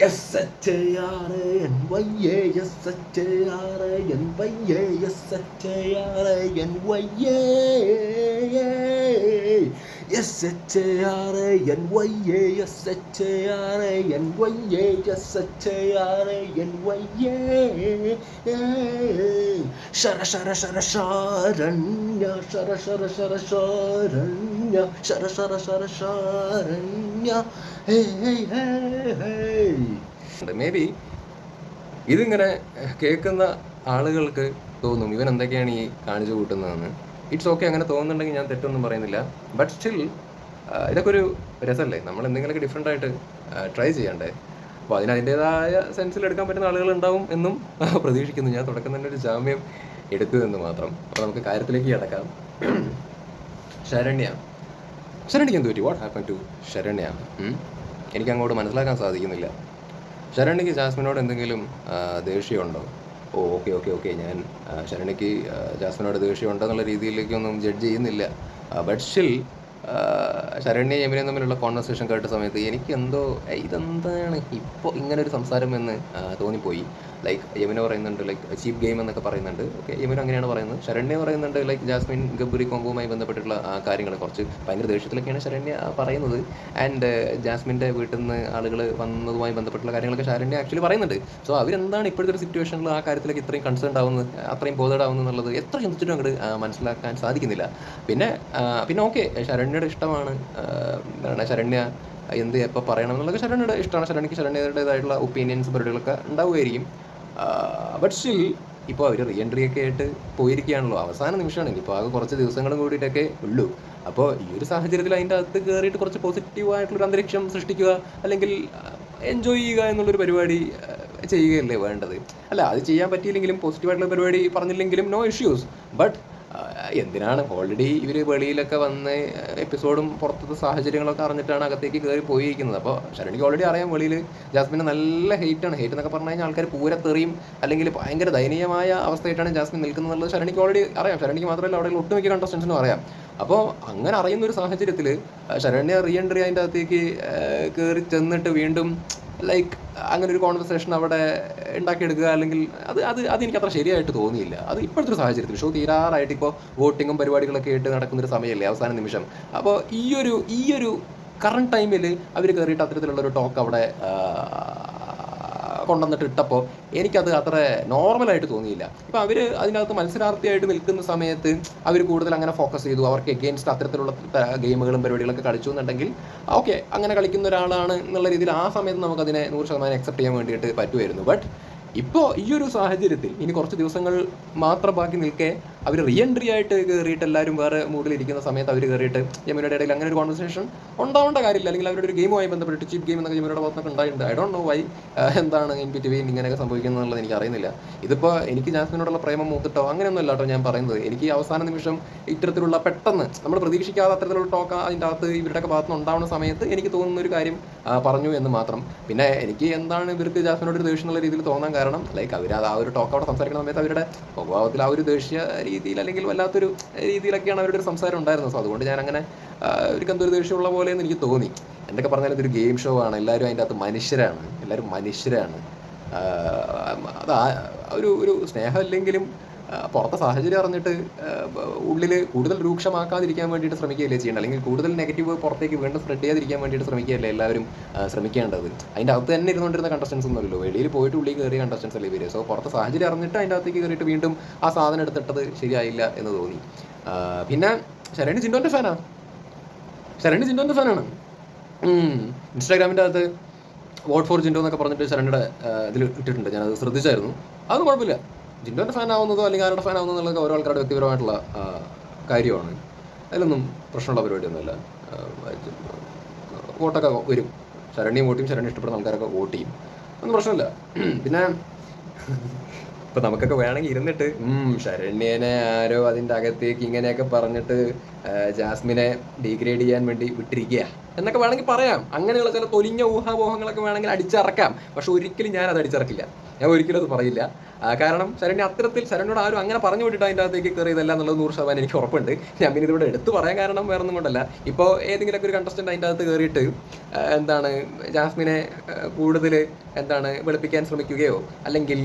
S H R N Y A S H R N H A R A N Y A S H A S R N Y A S H R N Y A ശര ശര ശര ശാരണ്യ ശര ശര ശര ശാരണ്യ ശര ശര ശര Saranya maybe ഇതിങ്ങനെ കേൾക്കുന്ന ആളുകൾക്ക് തോന്നും ഇവൻ എന്തൊക്കെയാണ് ഈ കാണിച്ചു കൂട്ടുന്നതെന്ന്. It's okay അങ്ങനെ തോന്നുന്നുണ്ടെങ്കിൽ ഞാൻ തെറ്റൊന്നും പറയുന്നില്ല. ബട്ട് സ്റ്റിൽ ഇതൊക്കെ ഒരു രസമല്ലേ നമ്മൾ എന്തെങ്കിലുമൊക്കെ ഡിഫറെന്റ് ആയിട്ട് ട്രൈ ചെയ്യണ്ടേ? അപ്പോൾ അതിന് അതിന്റെതായ സെൻസിൽ എടുക്കാൻ പറ്റുന്ന ആളുകൾ ഉണ്ടാവും എന്നും പ്രതീക്ഷിക്കുന്നു. ഞാൻ തുടക്കം തന്നെ ഒരു ജാമ്യം എടുത്തു എന്ന് മാത്രം. അപ്പോൾ നമുക്ക് കാര്യത്തിലേക്ക് കിടക്കാം. ശരണ്യ. ശരണ്യക്ക് എന്ത് പറ്റി? What happen to Saranya? എനിക്ക് അങ്ങോട്ട് മനസ്സിലാക്കാൻ സാധിക്കുന്നില്ല. ശരണ്യക്ക് ജാസ്മിനോട് എന്തെങ്കിലും ദേഷ്യമുണ്ടോ ഓ ഓക്കെ ഓക്കെ ഓക്കെ. ഞാൻ ആ, ജാസ്മിനോട് ദേഷ്യമുണ്ടെന്നുള്ള രീതിയിലേക്കൊന്നും ജഡ്ജ് ചെയ്യുന്നില്ല. ബട്ട് സ്റ്റിൽ ശരണ്യ യമിനും തമ്മിലുള്ള കോൺവെർസേഷൻ കേട്ട സമയത്ത് എനിക്ക് എന്തോ "ഏയ്, ഇതെന്താണ്? ഇപ്പോൾ ഇങ്ങനെ ഒരു സംസാരം എന്ന് തോന്നിപ്പോയി. ലൈക്ക് യമുന പറയുന്നുണ്ട് ലൈക്ക് ചീപ്പ് ഗെയിം എന്നൊക്കെ പറയുന്നുണ്ട്. ഓക്കെ യമുന അങ്ങനെയാണ് പറയുന്നത്. ശരണ്യ പറയുന്നുണ്ട് ലൈക്ക് ജാസ്മിൻ ഗബ്ബറി കോംബോവുമായി ബന്ധപ്പെട്ടിട്ടുള്ള കാര്യങ്ങൾ കുറച്ച്. ഭയങ്കര ദേഷ്യത്തിലൊക്കെയാണ് ശരണ്യ പറയുന്നത്. ആൻഡ് ജാസ്മിന്റെ വീട്ടിൽ നിന്ന് ആളുകൾ വന്നതുമായി ബന്ധപ്പെട്ടുള്ള കാര്യങ്ങളൊക്കെ ശരണ്യ ആക്ച്വലി പറയുന്നുണ്ട്. സോ അവരെന്താണ് ഇപ്പോഴത്തെ ഒരു സിറ്റുവേഷനിൽ ആ കാര്യത്തിലേക്ക് ഇത്രയും കൺസേൺ ആവുന്നത് അത്രയും ബോധേഡ് ആവുന്നത് എന്നുള്ളത് എത്ര ചിന്തിച്ചിട്ടും അങ്ങോട്ട് മനസ്സിലാക്കാൻ സാധിക്കുന്നില്ല. പിന്നെ പിന്നെ ഓക്കെ ശരണ്യയുടെ ഇഷ്ടമാണ്. എന്താണ് ശരണ്യ എന്ത് എപ്പോൾ പറയണം എന്നുള്ളത് ശരണ്യയുടെ ഇഷ്ടമാണ്. ശരണ്യക്ക് ശരണ്യയുടേതായിട്ടുള്ള ഒപ്പീനിയൻസ് പരിപാടികളൊക്കെ ഉണ്ടാവുമായിരിക്കും. ബട്ട് സ്റ്റിൽ ഇപ്പോൾ അവർ റീ എൻട്രി ഒക്കെ ആയിട്ട് പോയിരിക്കുകയാണല്ലോ. അവസാന നിമിഷമാണ്. ഇനിയിപ്പോൾ ആകെ കുറച്ച് ദിവസങ്ങളും കൂടിയിട്ടൊക്കെ ഉള്ളൂ. അപ്പോൾ ഈ ഒരു സാഹചര്യത്തിൽ അതിന്റെ അകത്ത് കയറിയിട്ട് കുറച്ച് പോസിറ്റീവായിട്ടുള്ളൊരു അന്തരീക്ഷം സൃഷ്ടിക്കുക അല്ലെങ്കിൽ എൻജോയ് ചെയ്യുക എന്നുള്ളൊരു പരിപാടി ചെയ്യുകയല്ലേ വേണ്ടത്. അല്ല അത് ചെയ്യാൻ പറ്റിയില്ലെങ്കിലും പോസിറ്റീവായിട്ടുള്ള പരിപാടി പറഞ്ഞില്ലെങ്കിലും നോ ഇഷ്യൂസ് ബട്ട് എന്തിനാണ്? ഓൾറെഡി ഇവർ വെളിയിലൊക്കെ വന്ന് എപ്പിസോഡും പുറത്തത്തെ സാഹചര്യങ്ങളൊക്കെ അറിഞ്ഞിട്ടാണ് അകത്തേക്ക് കയറി പോയിരിക്കുന്നത്. അപ്പോൾ ശരണിക്ക് ഓൾറെഡി അറിയാം വെളിയിൽ ജാസ്മിന് നല്ല ഹെയ്റ്റാണ് ഹെയ്റ്റ് എന്നൊക്കെ പറഞ്ഞു കഴിഞ്ഞാൽ ആൾക്കാർ പൂരത്തെറിയും അല്ലെങ്കിൽ ഭയങ്കര ദയനീയമായ അവസ്ഥയായിട്ടാണ് ജാസ്മിൻ നിൽക്കുന്നത് എന്നുള്ളത് ശരണിക്ക് ഓൾറെഡി അറിയാം. ശരണിക്ക് മാത്രമല്ല അവിടെ ഒട്ടുമിക്ക കണ്ടസ്റ്റൻസിനും അറിയാം. അപ്പോൾ അങ്ങനെ അറിയുന്ന ഒരു സാഹചര്യത്തിൽ ശരണ്യ റീ എൻട്രി അതിന്റെ അകത്തേക്ക് കയറി ചെന്നിട്ട് വീണ്ടും ലൈക്ക് അങ്ങനെ ഒരു കോൺവെർസേഷൻ അവിടെ ഉണ്ടാക്കിയെടുക്കുക അല്ലെങ്കിൽ അത് അത് അതെനിക്ക് അത്ര ശരിയായിട്ട് തോന്നിയില്ല. അത് ഇപ്പോഴത്തെ ഒരു സാഹചര്യത്തിൽ. ഷോ തീരാറായിട്ട് ഇപ്പോൾ വോട്ടിങ്ങും പരിപാടികളൊക്കെ ആയിട്ട് നടക്കുന്നൊരു സമയമല്ലേ അവസാന നിമിഷം? അപ്പോൾ ഈ ഒരു ഈ ഒരു കറണ്ട് ടൈമിൽ അവർ കയറിയിട്ട് അത്തരത്തിലുള്ള ഒരു ടോക്ക് അവിടെ കൊണ്ടുവന്നിട്ട് ഇട്ടപ്പോൾ എനിക്കത് അത്ര നോർമലായിട്ട് തോന്നിയില്ല. ഇപ്പോൾ അവർ അതിനകത്ത് മത്സരാർത്ഥിയായിട്ട് നിൽക്കുന്ന സമയത്ത് അവർ കൂടുതൽ അങ്ങനെ ഫോക്കസ് ചെയ്തു. അവർക്ക് എഗെയിൻസ്റ്റ് അത്തരത്തിലുള്ള ഗെയിമുകളും പരിപാടികളൊക്കെ കളിച്ചു എന്നുണ്ടെങ്കിൽ ഓക്കെ അങ്ങനെ കളിക്കുന്ന ഒരാളാണ് എന്നുള്ള രീതിയിൽ ആ സമയത്ത് നമുക്കതിനെ നൂറ് ശതമാനം അക്സെപ്റ്റ് ചെയ്യാൻ വേണ്ടിയിട്ട് പറ്റുമായിരുന്നു. ബട്ട് ഇപ്പോൾ ഈ ഒരു സാഹചര്യത്തിൽ ഇനി കുറച്ച് ദിവസങ്ങൾ മാത്രം ബാക്കി നിൽക്കെ അവർ റീ എൻട്രി ആയിട്ട് കയറിയിട്ട് എല്ലാവരും വേറെ മൂഡിലിരിക്കുന്ന സമയത്ത് അവർ കയറിയിട്ട് യമുനയുടെ ഇടയിൽ അങ്ങനെ ഒരു കോൺവെർസേഷൻ ഉണ്ടാവേണ്ട കാര്യമില്ല. അല്ലെങ്കിൽ അവരുടെ ഒരു ഗെയിമുമായി ബന്ധപ്പെട്ട് ചീപ്പ് ഗെയിം എന്നൊക്കെ യമുനയുടെ ഭാഗത്തൊക്കെ ഉണ്ടായിട്ടുണ്ട്. ഐ ഡോണ്ട് നോ വൈ എന്താണ് ഇൻ ബിറ്റ്വീൻ ഇങ്ങനെയൊക്കെ സംഭവിക്കുന്നത് എനിക്ക് അറിയുന്നില്ല. ഇതിപ്പോൾ എനിക്ക് ജാസ്മിനോടുള്ള പ്രേമം മൂത്തിട്ടോ അങ്ങനെയൊന്നും അല്ല കേട്ടോ ഞാൻ പറയുന്നത്. എനിക്ക് അവസാന നിമിഷം ഇത്തരത്തിലുള്ള പെട്ടെന്ന് നമ്മൾ പ്രതീക്ഷിക്കാതെ അത്തരത്തിലുള്ള ടോക്ക് അതിന്റെ അകത്ത് ഇവരുടെയൊക്കെ ഭാഗത്തുനിന്ന് ഉണ്ടാവുന്ന സമയത്ത് എനിക്ക് തോന്നുന്ന ഒരു കാര്യം പറഞ്ഞു എന്ന് മാത്രം. പിന്നെ എനിക്ക് എന്താണ് ഇവർക്ക് ജാസ്മിനോട് ഒരു ദേഷ്യം എന്നുള്ള രീതിയിൽ തോന്നാൻ കാരണം ലൈക്ക് അവർ ആ ഒരു ടോക്ക് അവിടെ സംസാരിക്കുന്ന സമയത്ത് അവരുടെ സ്വഭാവത്തിൽ ആ ഒരു ദേഷ്യ രീതിയിൽ അല്ലെങ്കിൽ വല്ലാത്തൊരു രീതിയിലൊക്കെയാണ് അവരുടെ ഒരു സംസാരം ഉണ്ടായിരുന്നത്. സോ അതുകൊണ്ട് ഞാൻ അങ്ങനെ ഒരു കന്തൊരു ദേഷ്യമുള്ള പോലെ എന്ന് എനിക്ക് തോന്നി. എന്തൊക്കെ പറഞ്ഞാലും ഇതൊരു ഗെയിം ഷോ ആണ്. എല്ലാവരും അതിന്റെ അകത്ത് മനുഷ്യരാണ്. എല്ലാവരും മനുഷ്യരാണ്. അതാ ഒരു ഒരു സ്നേഹമില്ലെങ്കിലും പുറത്തെ സാഹചര്യം അറിഞ്ഞിട്ട് ഉള്ളിൽ കൂടുതൽ രൂക്ഷമാക്കാതിരിക്കാൻ വേണ്ടിയിട്ട് ശ്രമിക്കുകയല്ലേ ചെയ്യേണ്ടത്? അല്ലെങ്കിൽ കൂടുതൽ നെഗറ്റീവ് പുറത്തേക്ക് വീണ്ടും സ്പ്രെഡ് ചെയ്യാതിരിക്കാൻ വേണ്ടിയിട്ട് ശ്രമിക്കുകയല്ലേ എല്ലാവരും ശ്രമിക്കേണ്ടത്? അതിന്റെ അകത്ത് തന്നെ ഇരുന്നുകൊണ്ടിരുന്ന കണ്ടസ്റ്റൻസ് ഒന്നുമല്ലോ വെളിയിൽ പോയിട്ട് ഉള്ളിൽ കയറിയ കണ്ടസ്റ്റൻസ് അല്ലേ ഇവർ സോ പുറത്തെ സാഹചര്യം അറിഞ്ഞിട്ട് അതിന്റെ അകത്തേക്ക് കയറിയിട്ട് വീണ്ടും ആ സാധനം എടുത്തിട്ടത് ശരിയായില്ല എന്ന് തോന്നി. പിന്നെ ശരണി ജിൻഡോന്റെ ഫാനാണ് ശരണി ജിൻഡോന്റെ ഫാനാണ് ഇൻസ്റ്റാഗ്രാമിന്റെ അകത്ത് വോട്ട് ഫോർ ജിൻഡോ എന്നൊക്കെ പറഞ്ഞിട്ട് ശരണിയുടെ ഇതിൽ ഇട്ടിട്ടുണ്ട്. ഞാനത് ശ്രദ്ധിച്ചായിരുന്നു. അതൊന്നും കുഴപ്പമില്ല. ജിൻഡോന്റെ ഫാൻ ആവുന്നതോ അല്ലെങ്കിൽ ആരുടെ ഫാൻ ആവുന്നതോ എന്നുള്ളത് ഓരോ ആൾക്കാരുടെ വ്യക്തിപരമായിട്ടുള്ള കാര്യമാണ്. അതിലൊന്നും പ്രശ്നമുള്ള പരിപാടിയൊന്നുമല്ല. വോട്ടൊക്കെ വരും. ശരണ്യം വോട്ട് ചെയ്യും ശരണ്യം ഇഷ്ടപ്പെടുന്ന ആൾക്കാരൊക്കെ വോട്ട് ചെയ്യും. ഒന്നും പ്രശ്നമില്ല. പിന്നെ ഇപ്പൊ നമുക്കൊക്കെ വേണമെങ്കിൽ ഇരുന്നിട്ട് ശരണ്യനെ ആരോ അതിന്റെ അകത്തേക്ക് ഇങ്ങനെയൊക്കെ പറഞ്ഞിട്ട് ജാസ്മിനെ ഡീഗ്രേഡ് ചെയ്യാൻ വേണ്ടി വിട്ടിരിക്കുക എന്നൊക്കെ വേണമെങ്കിൽ പറയാം. അങ്ങനെയുള്ള ചില തൊലിഞ്ഞ ഊഹാപോഹങ്ങളൊക്കെ വേണമെങ്കിൽ അടിച്ചിറക്കാം. പക്ഷെ ഒരിക്കലും ഞാൻ അത് അടിച്ചിറക്കില്ല ഞാൻ ഒരിക്കലും അത് പറയില്ല. കാരണം ശരണ്യ അത്തരത്തിൽ ശരണ്യോട് ആരും അങ്ങനെ പറഞ്ഞു വിട്ടിട്ട് അതിന്റെ അകത്തേക്ക് കയറിയതല്ല എന്നുള്ളത് നൂറ് ശതമാനം എനിക്ക് ഉറപ്പുണ്ട്. ഞാൻ പിന്നെ ഇതിവിടെ എടുത്തു പറയാൻ കാരണം വേറെ ഒന്നും കൊണ്ടല്ല. ഇപ്പോൾ ഏതെങ്കിലുമൊക്കെ ഒരു കണ്ടസ്റ്റന്റ് അതിന്റെ അകത്ത് കയറിയിട്ട് എന്താണ് ജാസ്മിനെ കൂടുതൽ എന്താണ് വെളുപ്പിക്കാൻ ശ്രമിക്കുകയോ അല്ലെങ്കിൽ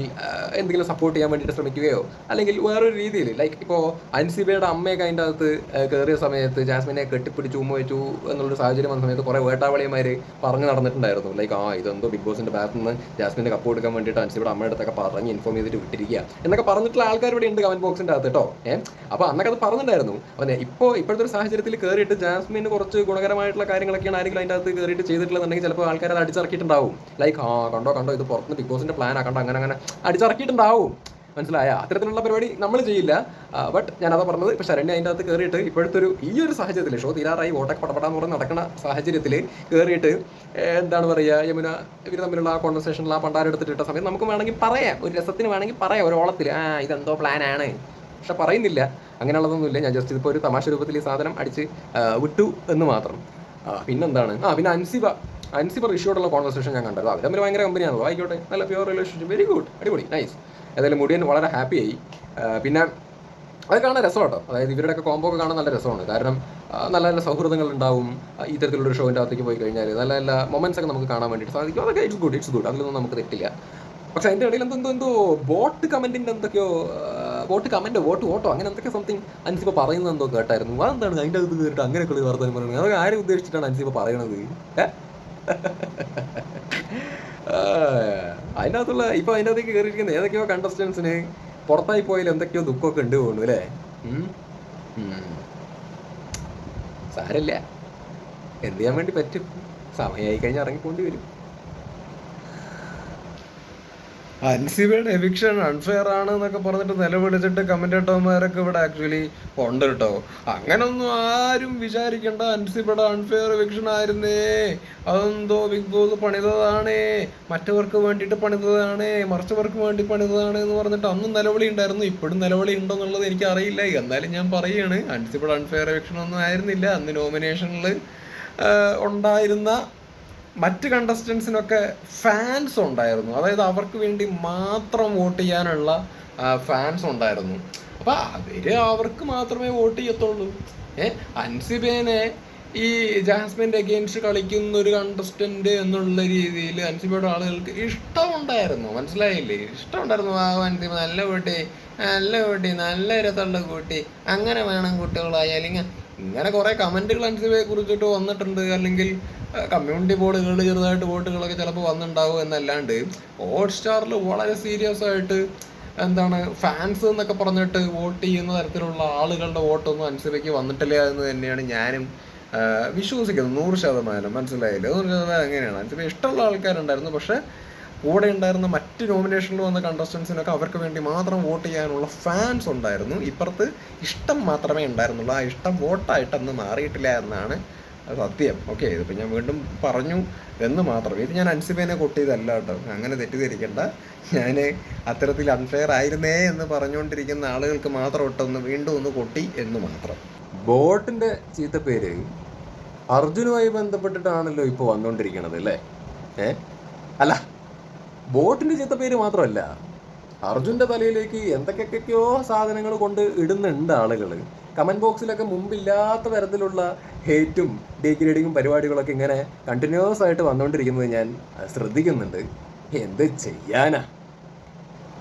എന്തെങ്കിലും സപ്പോർട്ട് ചെയ്യാൻ വേണ്ടിയിട്ട് ശ്രമിക്കുകയോ അല്ലെങ്കിൽ വേറൊരു രീതിയിൽ ലൈക്ക് ഇപ്പോൾ അൻസിബയുടെ അമ്മയൊക്കെ അതിന്റെ അകത്ത് കയറിയ സമയത്ത് ജാസ്മിനെ കെട്ടിപ്പിടിച്ച് ഉമ്മ വെച്ചു എന്നുള്ളൊരു സാഹചര്യം വന്ന സമയത്ത് കുറേ വേട്ടാവളിയന്മാർ പറഞ്ഞു നടന്നിട്ടുണ്ടായിരുന്നു. ലൈക്ക് ആ ഇതെന്തോ ബിഗ് ബോസിന്റെ ഭാഗത്ത് നിന്ന് ജാസ്മിന്റെ കപ്പ് കൊടുക്കാൻ വേണ്ടിയിട്ട് അൻസിബയുടെ അമ്മയുടെ അടുത്തൊക്കെ പറഞ്ഞ് ഇൻഫോം ചെയ്തിട്ട് വിട്ടിരിക്കുക. എന്നൊക്കെ പറഞ്ഞിട്ടുള്ള ആൾക്കാർ ഇവിടെ ഉണ്ട് കമന്റ് ബോക്സിന്റെ അകത്ത് കേട്ടോ ഏഹ് അപ്പോൾ അന്നൊക്കെ അത് പറഞ്ഞിട്ടുണ്ടായിരുന്നു. അപ്പോൾ ഇപ്പോൾ ഇപ്പോഴത്തെ ഒരു സാഹചര്യത്തിൽ കയറിയിട്ട് ജാസ്മിന് കുറച്ച് ഗുണകരമായിട്ടുള്ള കാര്യങ്ങളൊക്കെയാണ് ആരെങ്കിലും അതിന്റെ അകത്ത് കയറിയിട്ട് ചെയ്തിട്ടുള്ളതെന്നുണ്ടെങ്കിൽ ചിലപ്പോൾ ആൾക്കാർ അത് അടിച്ചിറക്കിയിട്ടുണ്ടാവും. ലൈക്ക് ആ കണ്ടോ കണ്ടോ ഇത് പുറത്തുനിന്ന് ബിഗ് ബോസിന്റെ പ്ലാൻ കണ്ടോ അങ്ങനെ അങ്ങനെ. അടിച്ചിറക്കിയിട്ടുണ്ടാവും. മനസ്സിലായ? അത്തരത്തിലുള്ള പരിപാടി നമ്മൾ ചെയ്യില്ല. ബട്ട് ഞാൻ അതാ പറഞ്ഞത് ഇപ്പൊ ശരണ്യ അതിന്റെ അകത്ത് കയറിയിട്ട് ഇപ്പോഴത്തെ ഒരു ഈ ഒരു സാഹചര്യത്തിൽ ഷോ തീരാറായി വോട്ടൊക്കെ പടപടാന്ന് പറഞ്ഞ് നടക്കുന്ന സാഹചര്യത്തിൽ കയറിയിട്ട് എന്താണ് പറയുക യമുന ഇവർ തമ്മിലുള്ള ആ കോൺവെർസേഷനിൽ ആ പണ്ടാരം എടുത്തിട്ട് ഇട്ട സമയത്ത് നമുക്ക് വേണമെങ്കിൽ പറയാം. ഒരു രസത്തിന് വേണമെങ്കിൽ പറയാം ഒരു ഓളത്തിൽ ആ ഇതെന്തോ പ്ലാനാണ് പക്ഷെ പറയുന്നില്ല. അങ്ങനെയുള്ളതൊന്നുമില്ല ഞാൻ ജസ്റ്റ് ഇതിപ്പോൾ ഒരു തമാശ രൂപത്തിൽ ഈ സാധനം അടിച്ച് വിട്ടു എന്ന് മാത്രം. പിന്നെന്താണ്? ആ പിന്നെ അൻസിബ. അൻസിബ ഋഷിയോടുള്ള കോൺവെർസേഷൻ ഞാൻ കണ്ടത്. അവർ തമ്മിൽ ഭയങ്കര കമ്പനിയാണല്ലോ ആയിക്കോട്ടെ. നല്ല പ്യുവർ റിലേഷൻഷിപ്പ് വെരി ഗുഡ് അടിപൊളി. നൈസ് ഏതായാലും മുടിയൻ വളരെ ഹാപ്പിയായി. പിന്നെ അത് കാണാൻ രസം കേട്ടോ അതായത് ഇവരുടെയൊക്കെ കോംബോ ഒക്കെ കാണാൻ നല്ല രസമാണ്. കാരണം നല്ല നല്ല സൗഹൃദങ്ങൾ ഉണ്ടാവും. ഇത്തരത്തിലുള്ള ഒരു ഷോവിന്റെ അകത്തേക്ക് പോയി കഴിഞ്ഞാൽ നല്ല നല്ല മൊമെന്റ്സ് ഒക്കെ നമുക്ക് കാണാൻ വേണ്ടിയിട്ട് സാധിക്കും. അതൊക്കെ ഇറ്റ്സ് ഗുഡ് ഇറ്റ്സ് ഗുഡ് അതിലൊന്നും നമുക്ക് തെറ്റില്ല. പക്ഷെ അതിന്റെ ഇടയിൽ എന്തോ എന്തോ ബോട്ട് കമന്റിന്റെ എന്തൊക്കെയോ വോട്ട് കമന്റ് വോട്ട് വോട്ടോ അങ്ങനെ എന്തൊക്കെ സംതിങ് അൻസിപ്പ പറയുന്നത് എന്തോ കേട്ടായിരുന്നു. അതെന്താണ്? അതിന്റെ അകത്ത് കയറിയിട്ട് അങ്ങനെയൊക്കെ വർത്തമാനം പറയുന്നത്. അതൊക്കെ ആരെ ഉദ്ദേശിച്ചിട്ടാണ് അൻസിപ്പ പറയണത്? ഏ? അകത്തുള്ള ഇപ്പൊ അതിന്റെ അകത്തേക്ക് കയറിയിരിക്കുന്ന ഏതൊക്കെയോ കണ്ടസ്റ്റൻസിന് പുറത്തായി പോയാൽ എന്തൊക്കെയോ ദുഃഖമൊക്കെ ഉണ്ട് തോന്നുന്നു അല്ലേ? സാരല്ല എന്ത് ചെയ്യാൻ വേണ്ടി പറ്റും? സമയമായി കഴിഞ്ഞാൽ ഇറങ്ങിപ്പോണ്ടി വരും. അൻസിബയുടെ എവിക്ഷൻ അൺഫെയർ ആണ് എന്നൊക്കെ പറഞ്ഞിട്ട് നിലവിളിച്ചിട്ട് കമന്റേറ്റർമാരൊക്കെ ഇവിടെ ആക്ച്വലി ഉണ്ട് കേട്ടോ. അങ്ങനൊന്നും ആരും വിചാരിക്കണ്ട അൻസിബയുടെ അൺഫെയർ എവിക്ഷൻ ആയിരുന്നേ. അതെന്തോ ബിഗ് ബോസ് പണിതതാണേ. മറ്റവർക്ക് വേണ്ടിയിട്ട് പണിതതാണ്. മറിച്ചവർക്ക് വേണ്ടി പണിതതാണ് എന്ന് പറഞ്ഞിട്ട് അന്നും നിലവിളി ഉണ്ടായിരുന്നു. ഇപ്പോഴും നിലവിളി ഉണ്ടോ എന്നുള്ളത് എനിക്ക് അറിയില്ല എന്നാലും ഞാൻ പറയുകയാണ് അൻസിബയുടെ അൺഫെയർ എവിക്ഷൻ ഒന്നും ആയിരുന്നില്ല. അന്ന് നോമിനേഷനിൽ ഉണ്ടായിരുന്ന മറ്റ് കണ്ടസ്റ്റൻസിനൊക്കെ ഫാൻസ് ഉണ്ടായിരുന്നു. അതായത് അവർക്ക് വേണ്ടി മാത്രം വോട്ട് ചെയ്യാനുള്ള ഫാൻസ് ഉണ്ടായിരുന്നു. അപ്പൊ അവർ അവർക്ക് മാത്രമേ വോട്ട് ചെയ്യത്തുള്ളൂ. ഏ അൻസിബേനെ ഈ ജാസ്മിന്റെ അഗെയിൻസ്റ്റ് കളിക്കുന്ന ഒരു കണ്ടസ്റ്റന്റ് എന്നുള്ള രീതിയിൽ അൻസിബയുടെ ആളുകൾക്ക് ഇഷ്ടമുണ്ടായിരുന്നു. മനസ്സിലായില്ലേ? ഇഷ്ടമുണ്ടായിരുന്നു. ആ അൻസിബ നല്ല കുട്ടി നല്ല കുട്ടി നല്ല രസമുള്ള കുട്ടി അങ്ങനെ വേണം കുട്ടികളായാലും ഇങ്ങനെ കുറെ കമന്റുകൾ അൻസിബയെ കുറിച്ചിട്ട് വന്നിട്ടുണ്ട്. അല്ലെങ്കിൽ കമ്മ്യൂണിറ്റി ബോർഡുകളിൽ ചെറുതായിട്ട് വോട്ടുകളൊക്കെ ചിലപ്പോൾ വന്നിട്ടുണ്ടാവും എന്നല്ലാണ്ട് ഹോട്ട് സ്റ്റാറിൽ വളരെ സീരിയസ് ആയിട്ട് എന്താണ് ഫാൻസ് എന്നൊക്കെ പറഞ്ഞിട്ട് വോട്ട് ചെയ്യുന്ന തരത്തിലുള്ള ആളുകളുടെ വോട്ടൊന്നും അൻസിബയ്ക്ക് വന്നിട്ടില്ല എന്ന് തന്നെയാണ് ഞാനും വിശ്വസിക്കുന്നത്. നൂറ് ശതമാനം. മനസ്സിലായില്ല? നൂറ് ശതമാനം അങ്ങനെയാണ് ഇഷ്ടമുള്ള ആൾക്കാരുണ്ടായിരുന്നു. പക്ഷെ കൂടെ ഉണ്ടായിരുന്ന മറ്റ് നോമിനേഷനിൽ വന്ന കണ്ടസ്റ്റൻസിനൊക്കെ അവർക്ക് വേണ്ടി മാത്രം വോട്ട് ചെയ്യാനുള്ള ഫാൻസ് ഉണ്ടായിരുന്നു. ഇപ്പുറത്ത് ഇഷ്ടം മാത്രമേ ഉണ്ടായിരുന്നുള്ളൂ. ആ ഇഷ്ടം വോട്ടായിട്ടൊന്നും മാറിയിട്ടില്ല എന്നാണ് സത്യം. ഓക്കെ ഇതിപ്പോൾ ഞാൻ വീണ്ടും പറഞ്ഞു എന്ന് മാത്രം. ഇത് ഞാൻ അൻസിബേനെ കൊട്ടിയതല്ല കേട്ടോ. അങ്ങനെ തെറ്റിദ്ധരിക്കണ്ട. ഞാൻ അത്തരത്തിൽ അൺഫെയർ ആയിരുന്നേ എന്ന് പറഞ്ഞുകൊണ്ടിരിക്കുന്ന ആളുകൾക്ക് മാത്രം ഇട്ടൊന്ന് വീണ്ടും ഒന്ന് കൊട്ടി എന്ന് മാത്രം. ബോട്ടിന്റെ പേര് അർജുനുമായി ബന്ധപ്പെട്ടിട്ടാണല്ലോ ഇപ്പോൾ വന്നുകൊണ്ടിരിക്കുന്നത് അല്ലേ? ഏ? അല്ല ബോട്ടിന്റെ പേര് മാത്രമല്ല അർജുന്റെ തലയിലേക്ക് എന്തൊക്കെയൊക്കെയോ സാധനങ്ങൾ കൊണ്ട് ഇടുന്നുണ്ട് ആളുകൾ കമന്റ് ബോക്സിലൊക്കെ മുമ്പില്ലാത്ത തരത്തിലുള്ള ഹേറ്റും ഡീഗ്രേഡിങ്ങും പരിപാടികളൊക്കെ ഇങ്ങനെ കണ്ടിന്യൂസ് ആയിട്ട് വന്നുകൊണ്ടിരിക്കുന്നത് ഞാൻ ശ്രദ്ധിക്കുന്നുണ്ട്. എന്ത് ചെയ്യാനാ?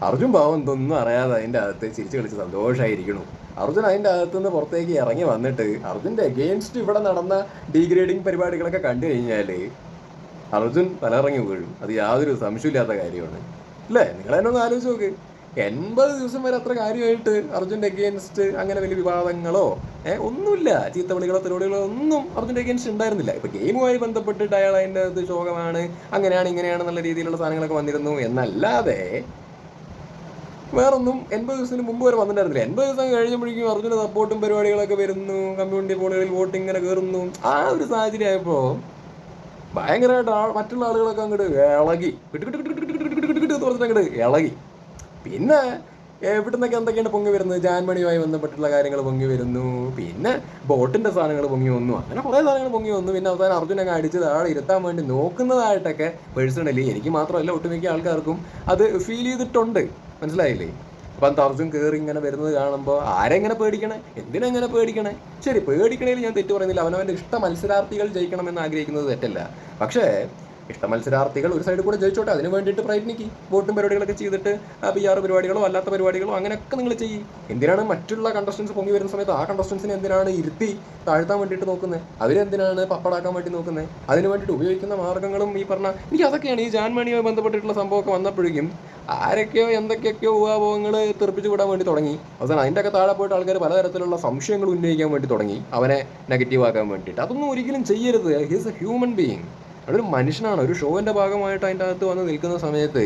അർജുൻ പാവം ഇതൊന്നും അറിയാതെ അതിന്റെ അകത്ത് ചിരിച്ചു കളിച്ച് സന്തോഷമായിരിക്കണു അർജുൻ അതിന്റെ അകത്തുനിന്ന് പുറത്തേക്ക് ഇറങ്ങി വന്നിട്ട് അർജുന്റെ അഗെയിൻസ്റ്റ് ഇവിടെ നടന്ന ഡീഗ്രേഡിങ് പരിപാടികളൊക്കെ കണ്ടു കഴിഞ്ഞാൽ അർജുൻ തലറങ്ങി വീഴും. അത് യാതൊരു സംശയമില്ലാത്ത കാര്യമാണ്. അല്ലേ? നിങ്ങൾ തന്നെ ഒന്ന് ആലോചിച്ച് നോക്ക്. എൺപത് ദിവസം വരെ അത്ര കാര്യമായിട്ട് അർജുന്റെ അഗെയിൻസ്റ്റ് അങ്ങനെ വലിയ വിവാദങ്ങളോ ഏഹ് ഒന്നുമില്ല. ചീത്തവിളികളോ തെരുവിളികളോ ഒന്നും അർജുന്റെ അഗെയിൻസ്റ്റ് ഉണ്ടായിരുന്നില്ല. ഇപ്പൊ ഗെയിമുമായി ബന്ധപ്പെട്ടിട്ട് അയാൾ അതിന്റെ അത് ശോകമാണ്. അങ്ങനെയാണ് ഇങ്ങനെയാണെന്നുള്ള രീതിയിലുള്ള സാധനങ്ങളൊക്കെ വന്നിരുന്നു. എന്നല്ലാതെ വേറൊന്നും എൺപത് ദിവസത്തിന് മുമ്പ് വരെ വന്നിട്ടുണ്ടായിരുന്നില്ല. എൺപത് ദിവസം കഴിഞ്ഞപ്പോഴേക്കും അർജുന സപ്പോർട്ടും പരിപാടികളൊക്കെ വരുന്നു. കമ്മ്യൂണിറ്റി പോളുകളിൽ വോട്ടിങ്ങനെ കയറുന്നു. ആ ഒരു സാഹചര്യം ആയപ്പോൾ ഭയങ്കരമായിട്ട് ആ മറ്റുള്ള ആളുകളൊക്കെ അങ്ങോട്ട് ഇളകി. അങ്ങോട്ട് ഇളകി. പിന്നെ എവിടെ നിന്നൊക്കെ എന്തൊക്കെയാണ് പൊങ്ങി വരുന്നത്? ജാൻമണിയുമായി ബന്ധപ്പെട്ടുള്ള കാര്യങ്ങൾ പൊങ്ങി വരുന്നു. പിന്നെ ബോട്ടിന്റെ സാധനങ്ങൾ പൊങ്ങി വന്നു. അങ്ങനെ കുറേ സാധനങ്ങൾ പൊങ്ങി വന്നു. പിന്നെ അവസാനം അർജുനൊക്കെ അടിച്ച് താഴെ ഇരുത്താൻ വേണ്ടി നോക്കുന്നതായിട്ടൊക്കെ പേഴ്സണലി എനിക്ക് മാത്രമല്ല ഒട്ടുമിക്ക ആൾക്കാർക്കും അത് ഫീൽ ചെയ്തിട്ടുണ്ട്. മനസ്സിലായില്ലേ? അപ്പം അർജുൻ കയറി ഇങ്ങനെ വരുന്നത് കാണുമ്പോൾ ആരെങ്ങനെ പേടിക്കണേ? എന്തിനെങ്ങനെ പേടിക്കണേ? ശരി പേടിക്കണേൽ ഞാൻ തെറ്റു പറയുന്നില്ല. അവനവന്റെ ഇഷ്ട മത്സരാർത്ഥികൾ ജയിക്കണമെന്ന് ആഗ്രഹിക്കുന്നത് തെറ്റല്ല. പക്ഷേ ഇഷ്ട മത്സരാർത്ഥികൾ ഒരു സൈഡിൽ കൂടെ ജയിച്ചോട്ടെ അതിന് വേണ്ടിയിട്ട് പ്രയത്നിക്കും. വോട്ടും പരിപാടികളൊക്കെ ചെയ്തിട്ട് പി ആർ പരിപാടികളോ അല്ലാത്ത പരിപാടികളോ അങ്ങനെയൊക്കെ നിങ്ങൾ ചെയ്യും. എന്തിനാണ് മറ്റുള്ള കണ്ടസ്റ്റൻസ് പൊങ്ങി വരുന്ന സമയത്ത് ആ കണ്ടസ്റ്റൻസിനെ എന്തിനാണ് ഇരുത്തി താഴ്ത്താൻ വേണ്ടിയിട്ട് നോക്കുന്നത് അവരെന്തിനാണ് പപ്പടാക്കാൻ വേണ്ടി നോക്കുന്നത് അതിന് വേണ്ടിയിട്ട് ഉപയോഗിക്കുന്ന മാർഗങ്ങളും ഈ പറഞ്ഞ എനിക്ക് അതൊക്കെയാണ് ഈ ജാൻമണിയുമായി ബന്ധപ്പെട്ടിട്ടുള്ള സംഭവമൊക്കെ വന്നപ്പോഴേക്കും ആരൊക്കെയോ എന്തൊക്കെയൊക്കെയോ ഊഹാഭോഗങ്ങൾ തെറിപ്പിച്ചു വിടാൻ വേണ്ടി തുടങ്ങി. അവസാനം അതിന്റെ ഒക്കെ താഴെ പോയിട്ട് ആൾക്കാർ പലതരത്തിലുള്ള സംശയങ്ങൾ ഉന്നയിക്കാൻ വേണ്ടി തുടങ്ങി. അവനെ നെഗറ്റീവ് ആക്കാൻ വേണ്ടിയിട്ട്. അതൊന്നും ഒരിക്കലും ചെയ്യരുത്. ഹീസ് എ ഹ്യൂമൻ ബീയിങ് അതൊരു മനുഷ്യനാണ്. ഒരു ഷോവിന്റെ ഭാഗമായിട്ട് അതിന്റെ അകത്ത് വന്ന് നിൽക്കുന്ന സമയത്ത്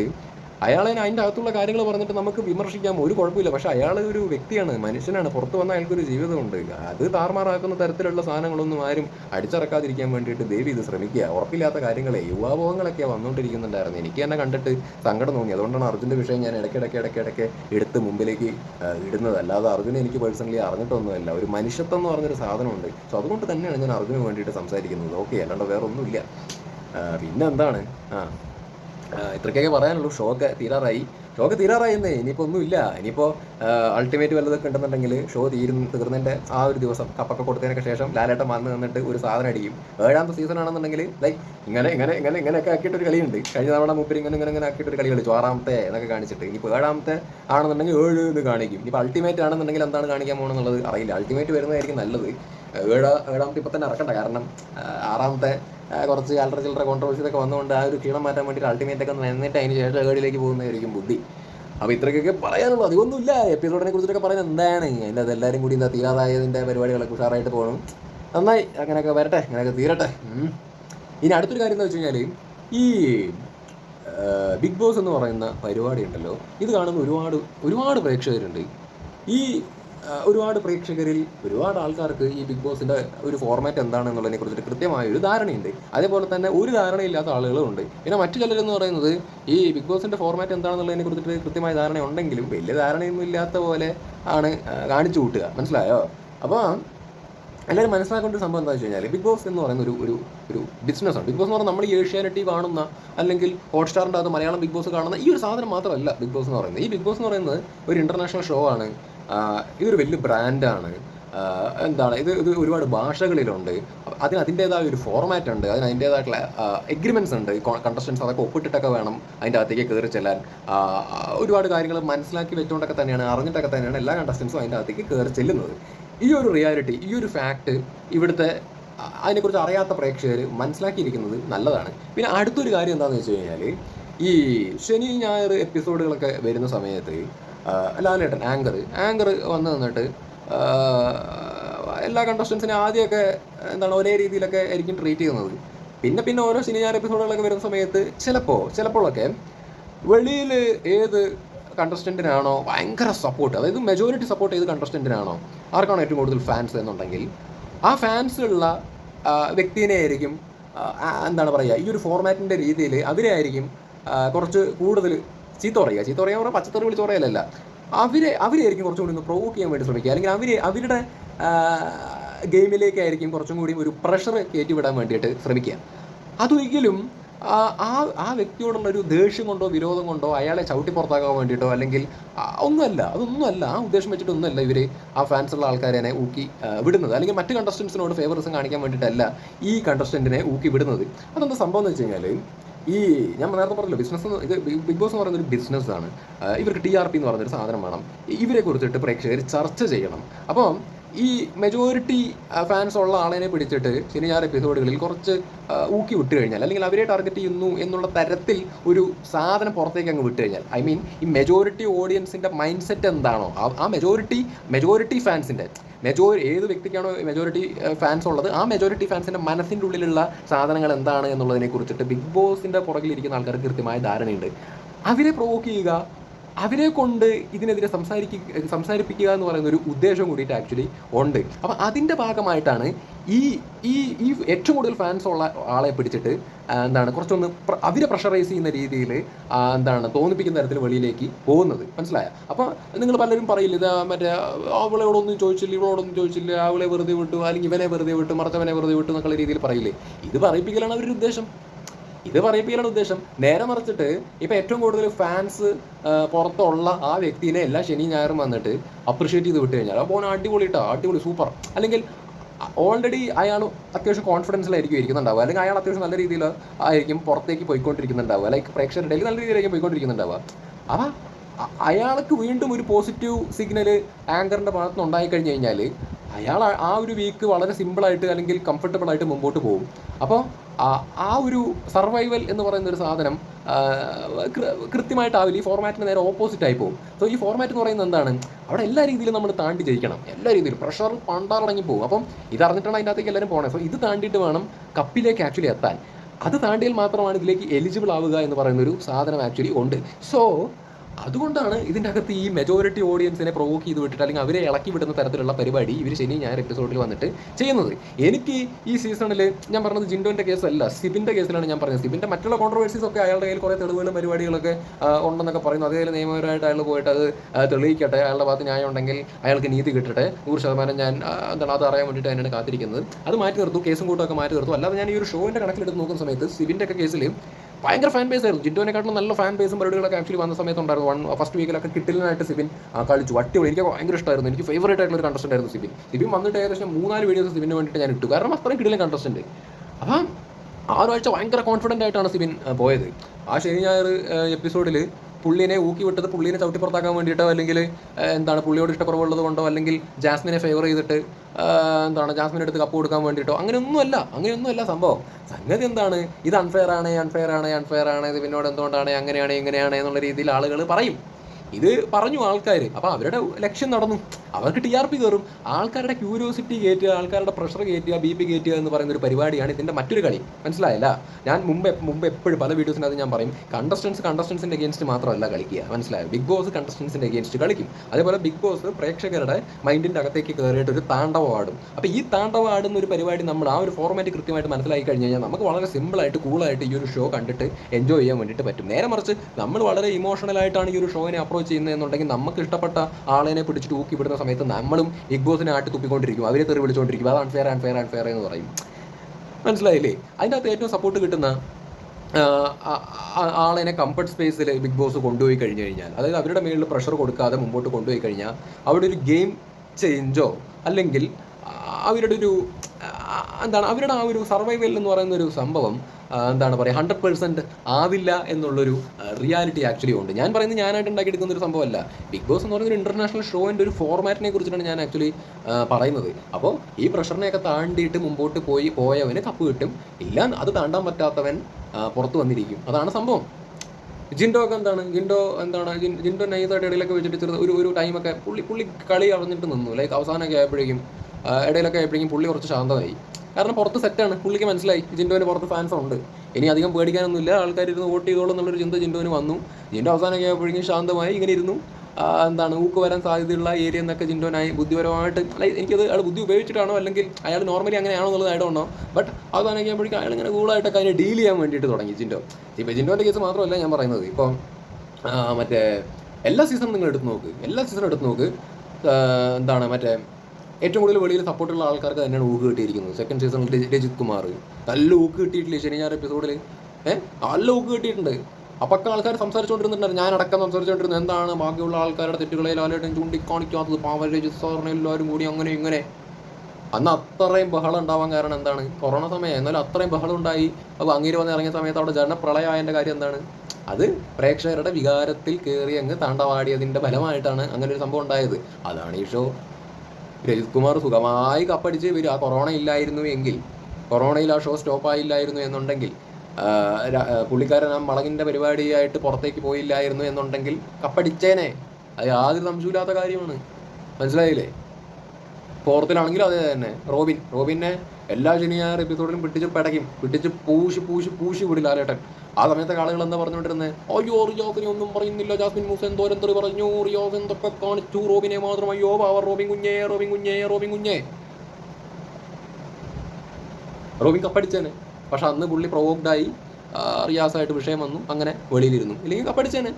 അയാളെ അതിന്റെ അകത്തുള്ള കാര്യങ്ങൾ പറഞ്ഞിട്ട് നമുക്ക് വിമർശിക്കാം ഒരു കുഴപ്പമില്ല. പക്ഷെ അയാൾ ഒരു വ്യക്തിയാണ് മനുഷ്യനാണ്. പുറത്തു വന്ന അയാൾക്കൊരു ജീവിതമുണ്ട്. അത് താറുമാറാക്കുന്ന തരത്തിലുള്ള സാധനങ്ങളൊന്നും ആരും അടിച്ചിറക്കാതിരിക്കാൻ വേണ്ടിയിട്ട് ദേവി ഇത് ശ്രമിക്കുക. ഉറപ്പില്ലാത്ത കാര്യങ്ങളെ യുവാഭോഗങ്ങളൊക്കെ വന്നുകൊണ്ടിരിക്കുന്നുണ്ടായിരുന്നു. എനിക്ക് തന്നെ കണ്ടിട്ട് സങ്കടം തോന്നി. അതുകൊണ്ടാണ് അർജുന്റെ വിഷയം ഞാൻ ഇടയ്ക്കിടയ്ക്ക് ഇടയ്ക്കിടയ്ക്ക് എടുത്ത് മുമ്പിലേക്ക് ഇടുന്നത്. അല്ലാതെ അർജുനെ എനിക്ക് പേഴ്സണലി അറിഞ്ഞിട്ടൊന്നുമല്ല. ഒരു മനുഷ്യത്വം എന്ന് പറഞ്ഞൊരു സാധനമുണ്ട്. സോ അതുകൊണ്ട് തന്നെയാണ് ഞാൻ അർജുന് വേണ്ടിയിട്ട് സംസാരിക്കുന്നത്. ഓക്കെ അല്ലാണ്ട് വേറെ ഒന്നുമില്ല പിന്നെ എന്താണ്? ആ ആ, ഇത്രയ്ക്കൊക്കെ പറയാനുള്ളൂ. ഷോക്ക് തീരാറായി. ഷോക്ക് തീരാറായി എന്നേ ഇനിയിപ്പോൾ ഒന്നുമില്ല. ഇനിയിപ്പോൾ അൾട്ടിമേറ്റ് വല്ലതൊക്കെ ഉണ്ടെന്നുണ്ടെങ്കിൽ ഷോ തീരുന്ന തീർന്നതിന്റെ ആ ഒരു ദിവസം കപ്പൊക്കെ കൊടുത്തതിനൊക്കെ ശേഷം ലാലേട്ടൻ വന്ന് നിന്നിട്ട് ഒരു സാധനം അടിക്കും. ഏഴാമത്തെ സീസൺ ആണെന്നുണ്ടെങ്കിൽ ലൈക്ക് ഇങ്ങനെ ഇങ്ങനെ ഇങ്ങനെ ഇങ്ങനെയൊക്കെ ആക്കിയിട്ടൊരു കളിയുണ്ട്. കഴിഞ്ഞ തവണ മുപ്പിരി ഇങ്ങനെ ഇങ്ങനെ ഇങ്ങനെ ആക്കിയിട്ടൊരു കളി കളിച്ചു. ആറാമത്തെ എന്നൊക്കെ കാണിച്ചിട്ട്. ഇനിയിപ്പോൾ ഏഴാമത്തെ ആണെന്നുണ്ടെങ്കിൽ ഏഴ് എന്ന് കാണിക്കും. ഇനിയിപ്പോൾ അൾട്ടിമേറ്റ് ആണെന്നുണ്ടെങ്കിൽ എന്താണ് കാണിക്കാൻ പോകണമെന്നുള്ളത് അറിയില്ല. അൾട്ടിമേറ്റ് വരുന്നതായിരിക്കും നല്ലത്. ഏഴ് ഏഴാമത്തെ ഇപ്പം തന്നെ ഇറക്കണ്ട. കാരണം ആറാമത്തെ കുറച്ച് അല്ലറ ചില്ലറ കോൺട്രവേഴ്സി ഒക്കെ വന്നുകൊണ്ട് ആ ഒരു ക്ഷീണം മാറ്റാൻ വേണ്ടിയിട്ട് അൾട്ടിമേറ്റ് ഒക്കെ നിന്നിട്ട് അതിന് ശേഷം ഗേഡിലേക്ക് പോകുന്നതായിരിക്കും ബുദ്ധി. അപ്പോൾ ഇത്രയ്ക്കൊക്കെ പറയാനുള്ളൂ. അധികമൊന്നുമില്ല. എപ്പിസോഡിനെ കുറിച്ചിട്ടൊക്കെ പറയുന്നത് എന്താണ്? അതിന്റെ അത് എല്ലാവരും കൂടി എന്താ തീരാറായതിന്റെ പരിപാടികളൊക്കെ ഉഷാറായിട്ട് പോകണം നന്നായി. അങ്ങനെയൊക്കെ വരട്ടെ. അങ്ങനെയൊക്കെ തീരട്ടെ. ഇനി അടുത്തൊരു കാര്യം എന്ന് വെച്ച് കഴിഞ്ഞാൽ ഈ ബിഗ് ബോസ് എന്ന് പറയുന്ന പരിപാടി ഉണ്ടല്ലോ. ഇത് കാണുന്ന ഒരുപാട് ഒരുപാട് പ്രേക്ഷകരുണ്ട്. ഈ ഒരുപാട് പ്രേക്ഷകരിൽ ഒരുപാട് ആൾക്കാർക്ക് ഈ ബിഗ് ബോസിന്റെ ഒരു ഫോർമാറ്റ് എന്താണെന്നുള്ളതിനെ കുറിച്ചിട്ട് കൃത്യമായ ഒരു ധാരണയുണ്ട്. അതേപോലെ തന്നെ ഒരു ധാരണയില്ലാത്ത ആളുകളും ഉണ്ട്. പിന്നെ മറ്റു ചിലരെന്ന് പറയുന്നത് ഈ ബിഗ് ബോസിന്റെ ഫോർമാറ്റ് എന്താണെന്നുള്ളതിനെ കുറിച്ചിട്ട് കൃത്യമായ ധാരണ ഉണ്ടെങ്കിലും വലിയ ധാരണയൊന്നും ഇല്ലാത്ത പോലെ ആണ് കാണിച്ചു കൂട്ടുക. മനസ്സിലായോ? അപ്പോൾ എല്ലാവരും മനസ്സിലാക്കേണ്ട ഒരു സംഭവം എന്താ വെച്ച് കഴിഞ്ഞാൽ ബിഗ് ബോസ് എന്ന് പറയുന്ന ഒരു ഒരു ഒരു ബിസിനസ്സാണ് ബിഗ് ബോസ് എന്ന് പറഞ്ഞാൽ നമ്മൾ ഏഷ്യാനെറ്റി കാണുന്ന അല്ലെങ്കിൽ ഹോട്ട്സ്റ്റാറിന്റെ അത് മലയാളം ബിഗ് ബോസ് കാണുന്ന ഈ ഒരു സാധനം മാത്രമല്ല ബിഗ് ബോസ് എന്ന് പറയുന്നത്. ഈ ബിഗ് ബോസ് എന്ന് പറയുന്നത് ഒരു ഇന്റർനാഷണൽ ഷോ ആണ്. ഇതൊരു വലിയ ബ്രാൻഡാണ്. എന്താണ് ഇത് ഇത് ഒരുപാട് ഭാഷകളിലുണ്ട്. അതിന് അതിന്റേതായ ഒരു ഫോർമാറ്റ് ഉണ്ട്. അതിന് അതിന്റേതായിട്ടുള്ള എഗ്രിമെന്റ്സ് ഉണ്ട്. കണ്ടസ്റ്റൻസ് അതൊക്കെ ഒപ്പിട്ടിട്ടൊക്കെ വേണം അതിന്റെ അകത്തേക്ക് കയറി ചെല്ലാൻ. ഒരുപാട് കാര്യങ്ങൾ മനസ്സിലാക്കി വെച്ചുകൊണ്ടൊക്കെ തന്നെയാണ് അറിഞ്ഞിട്ടൊക്കെ തന്നെയാണ് എല്ലാ കണ്ടസ്റ്റൻസും അതിന്റെ അകത്തേക്ക് കയറി ചെല്ലുന്നത്. ഈ ഒരു റിയാലിറ്റി ഈ ഒരു ഫാക്ട് ഇവിടുത്തെ അതിനെക്കുറിച്ച് അറിയാത്ത പ്രേക്ഷകർ മനസ്സിലാക്കിയിരിക്കുന്നത് നല്ലതാണ്. പിന്നെ അടുത്തൊരു കാര്യം എന്താണെന്ന് വെച്ച് കഴിഞ്ഞാൽ ഈ ശനി ഞായർ എപ്പിസോഡുകളൊക്കെ വരുന്ന സമയത്ത് ലാലേട്ടൻ ആങ്കർ. ആങ്കർ വന്ന് നിന്നിട്ട് എല്ലാ കണ്ടസ്റ്റൻസിനെ ആദ്യമൊക്കെ എന്താണ് ഒരേ രീതിയിലൊക്കെ ആയിരിക്കും ട്രീറ്റ് ചെയ്യുന്നത്. പിന്നെ പിന്നെ ഓരോ സിനിമ എപ്പിസോഡുകളൊക്കെ വരുന്ന സമയത്ത് ചിലപ്പോൾ ചിലപ്പോഴൊക്കെ വെളിയിൽ ഏത് കണ്ടസ്റ്റന്റിനാണോ ഭയങ്കര സപ്പോർട്ട് അതായത് മെജോറിറ്റി സപ്പോർട്ട് ചെയ്ത് കണ്ടസ്റ്റന്റിനാണോ ആർക്കാണോ ഏറ്റവും കൂടുതൽ ഫാൻസ് എന്നുണ്ടെങ്കിൽ ആ ഫാൻസ് ഉള്ള വ്യക്തിനെ ആയിരിക്കും എന്താണ് പറയുക ഈ ഒരു ഫോർമാറ്റിന്റെ രീതിയിൽ അവരെ ആയിരിക്കും കുറച്ച് കൂടുതൽ ചീത്ത പറയുക. ചീത്ത പറയുക പറഞ്ഞാൽ പച്ചത്തറി വിളിച്ച് അവരെ അവരെയായിരിക്കും കുറച്ചും കൂടി ഒന്ന് പ്രൊവോക്ക് ചെയ്യാൻ വേണ്ടി ശ്രമിക്കുക. അല്ലെങ്കിൽ അവരെ അവരുടെ ഗെയിമിലേക്കായിരിക്കും കുറച്ചും കൂടി ഒരു പ്രഷർ കയറ്റിവിടാൻ വേണ്ടിയിട്ട് ശ്രമിക്കുക. അതൊരിക്കലും ആ- ആ വ്യക്തിയോടുള്ള ഒരു ദേഷ്യം കൊണ്ടോ വിരോധം കൊണ്ടോ അയാളെ ചവിട്ടി പുറത്താക്കാൻ വേണ്ടിയിട്ടോ അല്ലെങ്കിൽ ഒന്നുമല്ല അതൊന്നുമല്ല. ആ ഉദ്ദേശം വെച്ചിട്ടൊന്നുമല്ല ഇവർ ആ ഫാൻസുള്ള ആൾക്കാരെ ഊക്കി വിടുന്നത്. അല്ലെങ്കിൽ മറ്റ് കണ്ടസ്റ്റൻസിനോട് ഫേവറിസം കാണിക്കാൻ വേണ്ടിയിട്ടല്ല ഈ കണ്ടസ്റ്റന്റിനെ ഊക്കി വിടുന്നത്. അതെന്താ സംഭവം എന്ന് വെച്ച് കഴിഞ്ഞാൽ ഈ ഞാൻ നേരത്തെ പറഞ്ഞല്ലോ ബിസിനസ് ഇത് ബിഗ് ബോസ് എന്ന് പറയുന്ന ഒരു ബിസിനസ്സാണ് ഇവർക്ക് ടി ആർ പി എന്ന് പറയുന്നൊരു സാധനം വേണം. ഇവരെ കുറിച്ചിട്ട് പ്രേക്ഷകർ ചർച്ച ചെയ്യണം. അപ്പം ഈ മെജോറിറ്റി ഫാൻസ് ഉള്ള ആളിനെ പിടിച്ചിട്ട് ശനി ഞായർ എപ്പിസോഡുകളിൽ കുറച്ച് ഊക്കി വിട്ട് കഴിഞ്ഞാൽ അല്ലെങ്കിൽ അവരെ ടാർഗറ്റ് ചെയ്യുന്നു എന്നുള്ള തരത്തിൽ ഒരു സാധനം പുറത്തേക്ക് അങ്ങ് വിട്ട് കഴിഞ്ഞാൽ ഐ മീൻ ഈ മെജോറിറ്റി ഓഡിയൻസിന്റെ മൈൻഡ് സെറ്റ് എന്താണോ ആ മെജോറിറ്റി മെജോറിറ്റി ഫാൻസിന്റെ മെജോറി ഏത് വ്യക്തിക്കാണോ മെജോറിറ്റി ഫാൻസ് ഉള്ളത് ആ മെജോറിറ്റി ഫാൻസിന്റെ മനസ്സിന്റെ ഉള്ളിലുള്ള സാധനങ്ങൾ എന്താണ് എന്നുള്ളതിനെ കുറിച്ചിട്ട് ബിഗ് ബോസിന്റെ പുറകിലിരിക്കുന്ന ആൾക്കാർക്ക് കൃത്യമായ ധാരണയുണ്ട്. അവരെ പ്രൊവോക്ക് ചെയ്യുക അവരെ കൊണ്ട് ഇതിനെതിരെ സംസാരിക്കുക സംസാരിപ്പിക്കുക എന്ന് പറയുന്ന ഒരു ഉദ്ദേശം കൂടിയിട്ട് ആക്ച്വലി ഉണ്ട്. അപ്പം അതിന്റെ ഭാഗമായിട്ടാണ് ഈ ഈ ഈ ഏറ്റവും കൂടുതൽ ഫാൻസ് ഉള്ള ആളെ പിടിച്ചിട്ട് എന്താണ് കുറച്ചൊന്ന് അവരെ പ്രഷറൈസ് ചെയ്യുന്ന രീതിയിൽ എന്താണ് തോന്നിപ്പിക്കുന്ന തരത്തിൽ വെളിയിലേക്ക് പോകുന്നത്. മനസ്സിലായ? അപ്പോൾ നിങ്ങൾ പലരും പറയില്ല ഇത് മറ്റേ അവളോടൊന്നും ചോദിച്ചില്ല ഇവളോടൊന്നും ചോദിച്ചില്ല അവളെ വെറുതെ വിട്ടു അല്ലെങ്കിൽ ഇവനെ വെറുതെ വിട്ടു മറച്ചവനെ വെറുതെ വിട്ടു എന്നൊക്കെ രീതിയിൽ പറയില്ലേ? ഇത് പറയിപ്പിക്കലാണ് അവരുടെ ഉദ്ദേശം. ഇത് പറയിപ്പിക്കലാണ് ഉദ്ദേശം. നേരെ മറിച്ചിട്ട് ഇപ്പൊ ഏറ്റവും കൂടുതൽ ഫാൻസ് പുറത്തുള്ള ആ വ്യക്തിനെ എല്ലാ ശനി ഞായറും വന്നിട്ട് അപ്രിഷിയേറ്റ് ചെയ്ത് വിട്ടു കഴിഞ്ഞാൽ അപ്പോൾ അടിപൊളി ഇട്ടോ അടിപൊളി സൂപ്പർ അല്ലെങ്കിൽ ഓൾറെഡി അയാൾ അത്യാവശ്യം കോൺഫിഡൻസിലായിരിക്കും ഇരിക്കുന്നുണ്ടാവുക. അല്ലെങ്കിൽ അയാൾ അത്യാവശ്യം നല്ല രീതിയിൽ ആയിരിക്കും പുറത്തേക്ക് പോയിക്കൊണ്ടിരിക്കുന്നുണ്ടാവുക. ലൈക്ക് പ്രേക്ഷകരുടെ ഇടയിൽ നല്ല രീതിയിലായിരിക്കും പോയിക്കൊണ്ടിരിക്കുന്നുണ്ടാവുക. അപ്പോൾ അയാൾക്ക് വീണ്ടും ഒരു പോസിറ്റീവ് സിഗ്നൽ ആങ്കറിന്റെ ഭാഗത്ത് നിന്ന് ഉണ്ടായിക്കഴിഞ്ഞ് കഴിഞ്ഞു കഴിഞ്ഞാൽ അയാൾ ആ- ഒരു വീക്ക് വളരെ സിമ്പിളായിട്ട് അല്ലെങ്കിൽ കംഫർട്ടബിൾ ആയിട്ട് മുമ്പോട്ട് പോകും. അപ്പോൾ ആ ഒരു സർവൈവൽ എന്ന് പറയുന്ന ഒരു സാധനം കൃത്യമായിട്ടാവില്ല ഈ ഫോർമാറ്റിന് നേരെ ഓപ്പോസിറ്റ് ആയി പോകും. സോ ഈ ഫോർമാറ്റ് എന്ന് പറയുന്നത് എന്താണ്? അവിടെ എല്ലാ രീതിയിലും നമ്മൾ താണ്ടി ജയിക്കണം. എല്ലാ രീതിയിലും. പ്രഷർ പണ്ടാറടങ്ങി പോകും. അപ്പം ഇതറിഞ്ഞിട്ടാണ് അതിന്റെ അകത്തേക്ക് എല്ലാവരും പോകണത് സോ ഇത് താണ്ടിയിട്ട് വേണം കപ്പിലേക്ക് ആക്ച്വലി എത്താൻ. അത് താണ്ടിയാൽ മാത്രമാണ് ഇതിലേക്ക് എലിജിബിൾ ആവുക എന്ന് പറയുന്ന ഒരു സാധനം ആക്ച്വലി ഉണ്ട്. സോ അതുകൊണ്ടാണ് ഇതിന്റെ അകത്ത് ഈ മെജോറിറ്റി ഓഡിയൻസിനെ പ്രൊവോക്ക് ചെയ്ത് വിട്ടിട്ട് അല്ലെങ്കിൽ അവരെ ഇളക്കി വിടുന്ന തരത്തിലുള്ള പരിപാടി ഇവർ ശനി ഞാൻ എപ്പിസോഡിൽ വന്നിട്ട് ചെയ്യുന്നത്. എനിക്ക് ഈ സീസണിൽ ഞാൻ പറഞ്ഞത് ജിൻഡോന്റെ കേസല്ല സിബിന്റെ കേസിലാണ് ഞാൻ പറഞ്ഞത്. സിബിന്റെ മറ്റുള്ള കോൺട്രവേഴ്സീസ് ഒക്കെ അയാളുടെ കയ്യിൽ കുറേ തെളിവുകളും പരിപാടികളൊക്കെ ഉണ്ടെന്നൊക്കെ പറയുന്നു. അതേ നിയമപരമായിട്ട് അയാൾ പോയിട്ട് അത് തെളിയിക്കട്ടെ. അയാളുടെ ഭാഗത്ത് ന്യായം ഉണ്ടെങ്കിൽ അയാൾക്ക് നീതി കിട്ടട്ടെ. നൂറ് ശതമാനം ഞാൻ എന്താണ് അത് അറിയാൻ വേണ്ടിയിട്ട് തന്നെയാണ് കാത്തിരിക്കുന്നത്. അത് മാറ്റി നിർത്തു കേസും കൂട്ടമൊക്കെ മാറ്റി നിർത്തു. അല്ലാതെ ഞാൻ ഈ ഒരു ഷോവിന്റെ കണക്കിലെടുത്ത് നോക്കുന്ന സമയത്ത് സിബിന്റെ ഒക്കെ കേസിൽ ഭയങ്കര ഫാൻ ബേസ് ആയിരുന്നു. ജിൻഡോനെക്കാട്ടിലും നല്ല ഫാൻ ബേസും പരിപാടികളൊക്കെ ആക്ച്വലി വന്ന സമയത്തുണ്ടായിരുന്നു. വൺ ഫസ്റ്റ് വീക്കിലൊക്കെ കിട്ടിലിനായിട്ട് സിബിൻ കളിച്ചു. അടിപൊളി. എനിക്ക് ഭയങ്കര ഇഷ്ടമായിരുന്നു എനിക്ക് ഫേവറേറ്റ് ആയിട്ടുള്ള ഒരു കണ്ടസ്റ്റ് ആയിരുന്നു സിബിൻ. സിബിൻ വന്നിട്ട് ഏകദേശം മൂന്നാൽ വീഡിയോസ് സിബിന് വേണ്ടിയിട്ട് ഞാൻ ഇട്ടു. കാരണം അത്രയും കിടിലൻ കണ്ടസ്റ്റന്റ് അപ്പം ആ ഒരാഴ്ച ഭയങ്കര കോൺഫിഡന്റ് ആയിട്ടാണ് സിബിൻ പോയത്. ആ ശനി ഞായർ എപ്പിസോഡിൽ പുള്ളിനെ ഊക്കി വിട്ടത് പുള്ളിനെ ചവിട്ടി പുറത്താക്കാൻ വേണ്ടിയിട്ടോ അല്ലെങ്കിൽ എന്താണ് പുള്ളിയോട് ഇഷ്ടക്കുറവുള്ളത് കൊണ്ടോ അല്ലെങ്കിൽ ജാസ്മിനെ ഫേവർ ചെയ്തിട്ട് എന്താണ് ജാസ്മിൻ എടുത്ത് കപ്പ് കൊടുക്കാൻ വേണ്ടിയിട്ടോ അങ്ങനെയൊന്നുമല്ല അങ്ങനെയൊന്നുമല്ല സംഭവം. സംഗതി എന്താണ്? ഇത് അൺഫെയർ ആണ് അൺഫെയർ ആണ് അൺഫെയർ ആണ് ഇത് പിന്നോട് എന്തുകൊണ്ടാണ് അങ്ങനെയാണ് ഇങ്ങനെയാണ് എന്നുള്ള രീതിയിൽ ആളുകൾ പറയും. ഇത് പറഞ്ഞു ആൾക്കാർ അപ്പോൾ അവരുടെ ലക്ഷ്യം നടന്നു. അവർക്ക് ടി ആർ പി കയറും. ആൾക്കാരുടെ ക്യൂരിയോസിറ്റി കയറ്റുക ആൾക്കാരുടെ പ്രഷർ കയറ്റുക ബി പി കയറ്റുക എന്ന് പറയുന്ന ഒരു പരിപാടിയാണ് ഇതിന്റെ മറ്റൊരു കളി. മനസ്സിലായല്ല ഞാൻ മുമ്പ് മുമ്പ് എപ്പോഴും പല വീഡിയോസിനകത്ത് ഞാൻ പറയും കണ്ടസ്റ്റൻസ് കണ്ടസ്റ്റൻസിന്റെ അഗേൻസ്റ്റ് മാത്രമല്ല കളിക്കുക. മനസ്സിലായോ? ബിഗ് ബോസ് കണ്ടസ്റ്റൻസിന്റെ അഗേൻസ്റ്റ് കളിക്കും. അതേപോലെ ബിഗ് ബോസ് പ്രേക്ഷകരുടെ മൈൻഡിന്റെ അകത്തേക്ക് കയറിയിട്ട് ഒരു താണ്ഡവം അപ്പോൾ ഈ താണ്ഡവം ഒരു പരിപാടി നമ്മൾ ആ ഒരു ഫോർമാറ്റ് കൃത്യമായിട്ട് മനസ്സിലാക്കി കഴിഞ്ഞ് കഴിഞ്ഞാൽ നമുക്ക് വളരെ സിമ്പിളായിട്ട് കൂളായിട്ട് ഈ ഒരു ഷോ കണ്ടിട്ട് എൻജോയ് ചെയ്യാൻ വേണ്ടിയിട്ട് പറ്റും. നേരെ മറിച്ച് നമ്മൾ വളരെ ഇമോഷണൽ ആയിട്ടാണ് ഈ ഒരു ഷോനെ അപ്രോച്ച് ചെയ്യുന്നതെന്നുണ്ടെങ്കിൽ നമുക്ക് ഇഷ്ടപ്പെട്ട ആളിനെ പിടിച്ചിട്ട് ഊക്കി വിടുന്ന സമയത്ത് നമ്മളും ബിഗ് ബോസിനെ ആട്ടി തുപ്പിക്കൊണ്ടിരിക്കും. അവരെ തെറി വിളിച്ചുകൊണ്ടിരിക്കും. അത് അൺഫെയർ അൺഫെയർ അൺഫെയർ എന്ന് പറയും. മനസ്സിലായില്ലേ? അതിന്റെ അകത്ത് ഏറ്റവും സപ്പോർട്ട് കിട്ടുന്ന ആളിനെ കംഫർട്ട് സ്പേസിൽ ബിഗ് ബോസ് കൊണ്ടുപോയി കഴിഞ്ഞു കഴിഞ്ഞാൽ അതായത് അവരുടെ മേളിൽ പ്രഷർ കൊടുക്കാതെ മുമ്പോട്ട് കൊണ്ടുപോയി കഴിഞ്ഞാൽ അവിടെ ഒരു ഗെയിം ചേഞ്ചോ അല്ലെങ്കിൽ അവരുടെ ഒരു എന്താണ് അവരുടെ ആ ഒരു സർവൈവൽ എന്ന് പറയുന്ന ഒരു സംഭവം എന്താണ് പറയുക ഹൺഡ്രഡ് പെർസെന്റ് ആവില്ല എന്നുള്ളൊരു റിയാലിറ്റി ആക്ച്വലി ഉണ്ട്. ഞാൻ പറയുന്നത് ഞാനായിട്ട് ഉണ്ടാക്കിയെടുക്കുന്ന ഒരു സംഭവമല്ല. ബിഗ് ബോസ് എന്ന് പറയുന്ന ഒരു ഇന്റർനാഷണൽ ഷോന്റെ ഒരു ഫോർമാറ്റിനെ കുറിച്ചിട്ടാണ് ഞാൻ ആക്ച്വലി പറയുന്നത്. അപ്പോൾ ഈ പ്രഷറിനെയൊക്കെ താണ്ടിയിട്ട് മുമ്പോട്ട് പോയി പോയവന് കപ്പ് കിട്ടും. ഇല്ല അത് താണ്ടാൻ പറ്റാത്തവൻ പുറത്ത് വന്നിരിക്കും. അതാണ് സംഭവം. ജിൻഡോ ഒക്കെ എന്താണ്? ജിൻഡോ എന്താണ്? ജിൻ- ജിൻഡോ നൈസായിട്ട് ഇടയിലൊക്കെ വെച്ചിട്ട് ചെറുത് ഒരു ഒരു ടൈമൊക്കെ പുള്ളി പുള്ളി കളി അറിഞ്ഞിട്ട് നിന്നു. ലൈക്ക് അവസാനമൊക്കെ ആയപ്പോഴേക്കും ഇടയിലൊക്കെ ആയപ്പോഴേക്കും പുള്ളി കുറച്ച് ശാന്തമായി കാരണം പുറത്ത് സെറ്റാണ് പുള്ളിക്ക് മനസ്സിലായി. ജിൻഡോന് പുറത്ത് ഫാൻസ് ഉണ്ട്. ഇനി അധികം പേടിക്കാനൊന്നുമില്ല. ആൾക്കാർ ഇരുന്ന് വോട്ട് ചെയ്തോളും എന്നുള്ളൊരു ചിന്ത ജിൻഡോന് വന്നു. ജിൻഡോ അവസാനമൊക്കെ ആയപ്പോഴേക്കും ശാന്തമായി ഇങ്ങനെ ഇരുന്നു. എന്താണ് ഊക്ക് വരാൻ സാധ്യതയുള്ള ഏരിയ എന്നൊക്കെ ജിൻഡോനായി ബുദ്ധിപരമായിട്ട് എനിക്കത് അയാൾ ബുദ്ധി ഉപയോഗിച്ചിട്ടാണോ അല്ലെങ്കിൽ അയാൾ നോർമലി അങ്ങനെയാണോ എന്നുള്ളത് ഉണ്ടോ ബട്ട് അവസാനമൊക്കെ ആകുമ്പോഴേക്കും അയാൾ ഇങ്ങനെ കൂളായിട്ടൊക്കെ അതിനെ ഡീൽ ചെയ്യാൻ വേണ്ടിയിട്ട് തുടങ്ങി ജിൻഡോ. ഇപ്പോൾ ജിൻഡോന്റെ കേസ് മാത്രമല്ല ഞാൻ പറയുന്നത്. ഇപ്പോൾ മറ്റേ എല്ലാ സീസണും നിങ്ങൾ എടുത്ത് നോക്ക്. എല്ലാ സീസണും എടുത്ത് നോക്ക്. എന്താണ് മറ്റേ ഏറ്റവും കൂടുതൽ വെളിയിൽ സപ്പോർട്ടുള്ള ആൾക്കാർക്ക് തന്നെയാണ് ഊക്ക് കിട്ടിയിരിക്കുന്നത്. സെക്കൻഡ് സീസണിൽ രജി- രജിത് കുമാർ. നല്ല ഊക്ക് കിട്ടിയിട്ടില്ലേ ശനി ഞായർ എപ്പിസോഡിൽ ഏഹ് നല്ല ഊക്ക് കിട്ടിയിട്ടുണ്ട്. അപ്പൊക്കെ ആൾക്കാർ സംസാരിച്ചുകൊണ്ടിരുന്നുണ്ടായിരുന്നു ഞാൻ അടക്കം സംസാരിച്ചുകൊണ്ടിരുന്നത് എന്താണ് ബാക്കിയുള്ള ആൾക്കാരുടെ തെറ്റുകളെ ലാലേട്ടൻ ചൂണ്ടിക്കാണിക്കാത്തത്? പാവ രജിത് സാറിനെ എല്ലാവരും കൂടി അങ്ങനെ ഇങ്ങനെ. അന്ന് അത്രയും ബഹളം ഉണ്ടാവാൻ കാരണം എന്താണ്? കൊറോണ സമയം. എന്നാലും അത്രയും ബഹളം ഉണ്ടായി. അപ്പോൾ അങ്ങേര് വന്ന് ഇറങ്ങിയ സമയത്ത് അവിടെ ജനപ്രളയമായതിന്റെ കാര്യം എന്താണ്? അത് പ്രേക്ഷകരുടെ വികാരത്തിൽ കയറി അങ്ങ് താണ്ടവാടിയതിന്റെ ഫലമായിട്ടാണ് അങ്ങനെ ഒരു സംഭവം ഉണ്ടായത്. അതാണ് ഈ ഷോ രജിത് കുമാർ സുഖമായി കപ്പടിച്ച് വരും. ആ കൊറോണ ഇല്ലായിരുന്നു എങ്കിൽ കൊറോണയിൽ ആ ഷോ സ്റ്റോപ്പ് ആയില്ലായിരുന്നു എന്നുണ്ടെങ്കിൽ പുള്ളിക്കാരൻ ആ മളകിന്റെ പരിപാടിയായിട്ട് പുറത്തേക്ക് പോയില്ലായിരുന്നു എന്നുണ്ടെങ്കിൽ കപ്പടിച്ചേനെ. അത് യാതൊരു സംശയമില്ലാത്ത കാര്യമാണ്. മനസ്സിലായില്ലേ? ഫോർത്തിലാണെങ്കിലും അതേ തന്നെ. റോബിൻ റോബിനെ എല്ലാ ശനിയായ എപ്പിസോഡിലും പിടിച്ച് പടയ്ക്കും. പിടിച്ച് പൂശി പൂശി പൂശി വിടില്ല ലാലേട്ടൻ. ആ സമയത്തെ ആളുകൾ എന്താ പറഞ്ഞുകൊണ്ടിരുന്നത് അയ്യോ റിയാസിനെ ഒന്നും പറയുന്നില്ല. ജാസ്മിൻ മൂസ എന്തോരെന്തറി പറഞ്ഞു. റിയാസ് എന്തൊക്കെ കാണിച്ചു? റോബിനെ മാത്രം. അയ്യോ പാവർ റോബിൻ കുഞ്ഞേ റോബിൻ കുഞ്ഞേ റോബിൻ കുഞ്ഞേ. റോബിൻ കപ്പടിച്ചേനെ. പക്ഷെ അന്ന് പുള്ളി പ്രൊവോക്ഡായി റിയാസായിട്ട് വിഷയം വന്നു. അങ്ങനെ വെളിയിലിരുന്നു. ഇല്ലെങ്കിൽ കപ്പടിച്ചേനെ.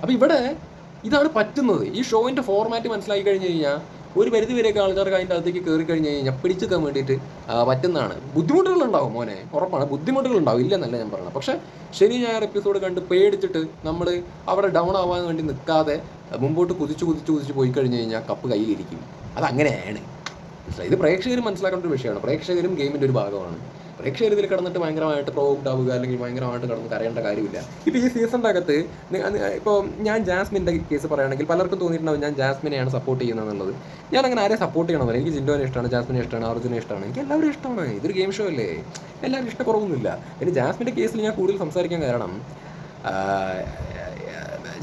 അപ്പോൾ ഇവിടെ ഇതാണ് പറ്റുന്നത്. ഈ ഷോയിന്റെ ഫോർമാറ്റ് മനസ്സിലാക്കി കഴിഞ്ഞു കഴിഞ്ഞാൽ ഒരു പരിധി വരെയൊക്കെ ആൾക്കാർക്ക് അതിന്റെ അകത്തേക്ക് കയറി കഴിഞ്ഞ് കഴിഞ്ഞാൽ പിടിച്ചെടുക്കാൻ വേണ്ടിയിട്ട് ആ, പറ്റുന്നതാണ്. ബുദ്ധിമുട്ടുകളുണ്ടാവും മോനെ. ഉറപ്പാണ്. ബുദ്ധിമുട്ടുകളുണ്ടാവും ഇല്ലെന്നല്ല ഞാൻ പറയുന്നത്. പക്ഷേ ശനി ഞായർ എപ്പിസോഡ് കണ്ട് പേടിച്ചിട്ട് നമ്മൾ അവിടെ ഡൗൺ ആവാൻ വേണ്ടി നിൽക്കാതെ മുമ്പോട്ട് കുതിച്ച് കുതിച്ച് കുതിച്ച് പോയി കഴിഞ്ഞ് കഴിഞ്ഞാൽ കപ്പ് കയ്യിലിരിക്കും. അതങ്ങനെയാണ്. ഇത് പ്രേക്ഷകർ മനസ്സിലാക്കേണ്ട ഒരു വിഷയമാണ്. പ്രേക്ഷകരും ഗെയിമിന്റെ ഒരു ഭാഗമാണ്. ഇതിൽ കിടന്നിട്ട് ഭയങ്കരമായിട്ട് പ്രൊവോക്ഡ് ആവുക അല്ലെങ്കിൽ ഭയങ്കരമായിട്ട് കിടന്ന് കരയേണ്ട കാര്യമില്ല. ഇപ്പോൾ ഈ സീസണിന്റെ അകത്ത് ഇപ്പോൾ ഞാൻ ജാസ്മിന്റെ കേസ് പറയുകയാണെങ്കിൽ പലർക്കും തോന്നിയിട്ടുണ്ടാവും ഞാൻ ജാസ്മിനെയാണ് സപ്പോർട്ട് ചെയ്യുന്നത് എന്നുള്ളത് ഞാൻ അങ്ങനെ ആരെ സപ്പോർട്ട് ചെയ്യണമെന്നില്ല എനിക്ക് ജിൻഡോനെ ഇഷ്ടമാണ് ജാസ്മിനെ ഇഷ്ടമാണ് അർജുനെ ഇഷ്ടമാണ്. എനിക്ക് എല്ലാവരും ഇഷ്ടമാണ്. ഇതൊരു ഗെയിം ഷോ അല്ലേ? എല്ലാവരും ഇഷ്ടക്കുറവൊന്നുമില്ല. പിന്നെ ജാസ്മിന്റെ കേസിൽ ഞാൻ കൂടുതൽ സംസാരിക്കാൻ കാരണം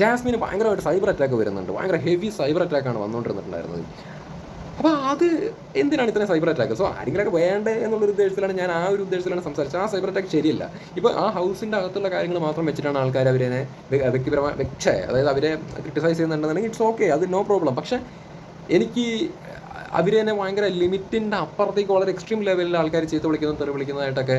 ജാസ്മിന് ഭയങ്കരമായിട്ട് സൈബർ അറ്റാക്ക് വരുന്നുണ്ട്. ഭയങ്കര ഹെവി സൈബർ അറ്റാക്കാണ് വന്നുകൊണ്ടിരുന്നിട്ടുണ്ടായിരുന്നത് അപ്പോൾ അത് എന്തിനാണ് ഇത്രയും സൈബർ അറ്റാക്ക് സോ ആരെങ്കിലൊക്കെ വേണ്ടേ എന്നുള്ളൊരു ഉദ്ദേശത്തിലാണ് ഞാൻ ആ ഒരു ഉദ്ദേശത്തിലാണ് സംസാരിച്ചത്. ആ സൈബർ അറ്റാക്ക് ശരിയല്ല. ഇപ്പോൾ ആ ഹൗസിന്റെ അകത്തുള്ള കാര്യങ്ങൾ മാത്രം വെച്ചിട്ടാണ് ആൾക്കാർ അവരെ വ്യ- വ്യക്തിപരമായ വ്യക്ഷ അതായത് അവരെ ക്രിട്ടിസൈസ് ചെയ്യുന്നുണ്ടെന്നുണ്ടെങ്കിൽ ഇറ്റ്സ് ഓക്കെ അത് നോ പ്രോബ്ലം പക്ഷേ എനിക്ക് അവരെ തന്നെ ഭയങ്കര ലിമിറ്റിന്റെ അപ്പുറത്തേക്ക് വളരെ എക്സ്ട്രീം ലെവലിൽ ആൾക്കാർ ചീത്ത വിളിക്കുന്നതും തെറി വിളിക്കുന്നതായിട്ടൊക്കെ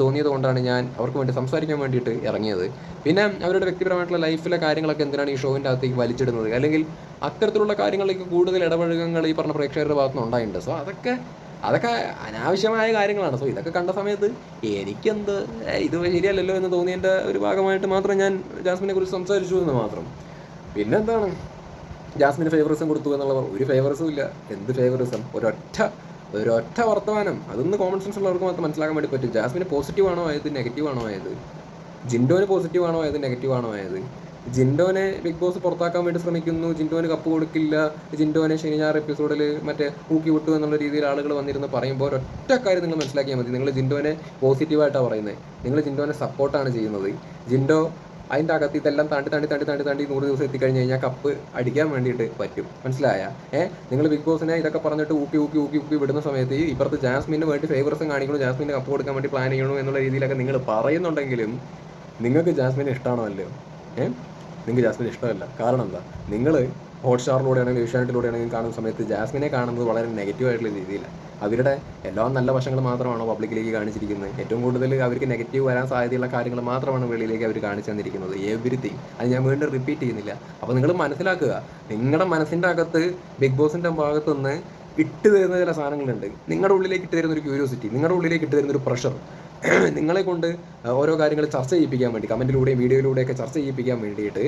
തോന്നിയത് കൊണ്ടാണ് ഞാൻ അവർക്ക് വേണ്ടി സംസാരിക്കാൻ വേണ്ടിയിട്ട് ഇറങ്ങിയത്. പിന്നെ അവരുടെ വ്യക്തിപരമായിട്ടുള്ള ലൈഫിലെ കാര്യങ്ങളൊക്കെ എന്തിനാണ് ഈ ഷോവിന്റെ അകത്തേക്ക് വലിച്ചിടുന്നത്? അല്ലെങ്കിൽ അത്തരത്തിലുള്ള കാര്യങ്ങളിലേക്ക് കൂടുതൽ ഇടപഴകങ്ങൾ ഈ പറഞ്ഞ പ്രേക്ഷകരുടെ ഭാഗത്തു നിന്ന് ഉണ്ടായിട്ടുണ്ട്. സോ അതൊക്കെ അതൊക്കെ അനാവശ്യമായ കാര്യങ്ങളാണ്. സോ ഇതൊക്കെ കണ്ട സമയത്ത് എനിക്കെന്ത് ഇത് ശരിയല്ലല്ലോ എന്ന് തോന്നിയതിന്റെ ഒരു ഭാഗമായിട്ട് മാത്രം ഞാൻ ജാസ്മിനെ കുറിച്ച് സംസാരിച്ചു എന്ന് മാത്രം. പിന്നെന്താണ്? ജാസ്മിന് ഫേവറിസം കൊടുത്തു എന്നുള്ള ഒരു ഫേവറിസും ഇല്ല. എന്ത് ഫേവറിസം ഒരൊറ്റ ഒരൊറ്റ വർത്തമാനം. അതൊന്ന് കോമൺ സെൻസ് ഉള്ളവർക്ക് മാത്രം മനസ്സിലാക്കാൻ വേണ്ടി പറ്റും. ജാസ്മിന് പോസിറ്റീവ് ആണോ ആയത് നെഗറ്റീവ് ആണോ ആയത്? ജിൻഡോന് പോസിറ്റീവ് ആണോ ആയത് നെഗറ്റീവ് ആണോ ആയത്? ജിൻഡോനെ ബിഗ് ബോസ് പുറത്താക്കാൻ വേണ്ടി ശ്രമിക്കുന്നു. ജിൻഡോന് കപ്പ് കൊടുക്കില്ല. ജിൻഡോനെ ശനി ഞായർ എപ്പിസോഡിൽ മറ്റേ ഊക്കി വിട്ടു എന്നുള്ള രീതിയിൽ ആളുകൾ വന്നിരുന്ന്. പറയുമ്പോൾ ഒരൊറ്റ കാര്യം നിങ്ങൾ മനസ്സിലാക്കിയാൽ മതി. നിങ്ങൾ ജിൻഡോനെ പോസിറ്റീവായിട്ടാണ് പറയുന്നത് നിങ്ങൾ ജിൻഡോനെ സപ്പോർട്ടാണ് ചെയ്യുന്നത്. ജിൻഡോ അതിന്റെ അകത്ത് ഇതെല്ലാം താണ്ടി താണ്ടി താണ്ടി താണ്ടി താണ്ടി നൂറ് ദിവസം എത്തിക്കഴിഞ്ഞ് കഴിഞ്ഞാൽ കപ്പ് അടിക്കാൻ വേണ്ടിയിട്ട് പറ്റും. മനസ്സിലായ? ഏഹ് നിങ്ങൾ ബിഗ് ബോസിനെ ഇതൊക്കെ പറഞ്ഞിട്ട് ഊക്കി ഊക്കി ഊക്കി ഊക്കി വിടുന്ന സമയത്ത് ഇപ്പുറത്ത് ജാസ്മിന് വേണ്ടി ഫേവറസും കാണിക്കണം ജാസ്മിന് കപ്പ് കൊടുക്കാൻ വേണ്ടി പ്ലാൻ ചെയ്യണോ എന്നുള്ള രീതിയിലൊക്കെ നിങ്ങൾ പറയുന്നുണ്ടെങ്കിലും നിങ്ങൾക്ക് ജാസ്മിൻ ഇഷ്ടമാണോ അല്ലയോ ഏഹ് നിങ്ങൾക്ക് ജാസ്മിൻ ഇഷ്ടമല്ല. കാരണം എന്താ? നിങ്ങൾ ഹോട്ട്സ്റ്റാറിലൂടെ ആണെങ്കിലും ഏഷ്യാനെറ്റിലൂടെ ആണെങ്കിലും കാണുന്ന സമയത്ത് ജാസ്മിനെ കാണുന്നത് വളരെ നെഗറ്റീവ് ആയിട്ടുള്ള രീതിയിലാണ് അവരുടെ എല്ലാം നല്ല വശങ്ങൾ മാത്രമാണോ പബ്ലിക്കിലേക്ക് കാണിച്ചിരിക്കുന്നത്? ഏറ്റവും കൂടുതൽ അവർക്ക് നെഗറ്റീവ് വരാൻ സാധ്യതയുള്ള കാര്യങ്ങൾ മാത്രമാണ് വെളിയിലേക്ക് അവർ കാണിച്ചു തന്നിരിക്കുന്നത്. എവരിത്തിങ് അത് ഞാൻ വീണ്ടും റിപ്പീറ്റ് ചെയ്യുന്നില്ല. അപ്പോൾ നിങ്ങൾ മനസ്സിലാക്കുക. നിങ്ങളുടെ മനസ്സിന്റെ അകത്ത് ബിഗ് ബോസിന്റെ ഭാഗത്തുനിന്ന് ഇട്ട് തരുന്ന ചില സാധനങ്ങളുണ്ട്. നിങ്ങളുടെ ഉള്ളിലേക്ക് ഇട്ട് തരുന്ന ഒരു ക്യൂരിയോസിറ്റി നിങ്ങളുടെ ഉള്ളിലേക്ക് ഇട്ട് തരുന്ന ഒരു പ്രഷർ നിങ്ങളെ കൊണ്ട് ഓരോ കാര്യങ്ങൾ ചർച്ച ചെയ്യിപ്പിക്കാൻ വേണ്ടി കമന്റിലൂടെയും വീഡിയോയിലൂടെയൊക്കെ ചർച്ച ചെയ്യിപ്പിക്കാൻ വേണ്ടിയിട്ട്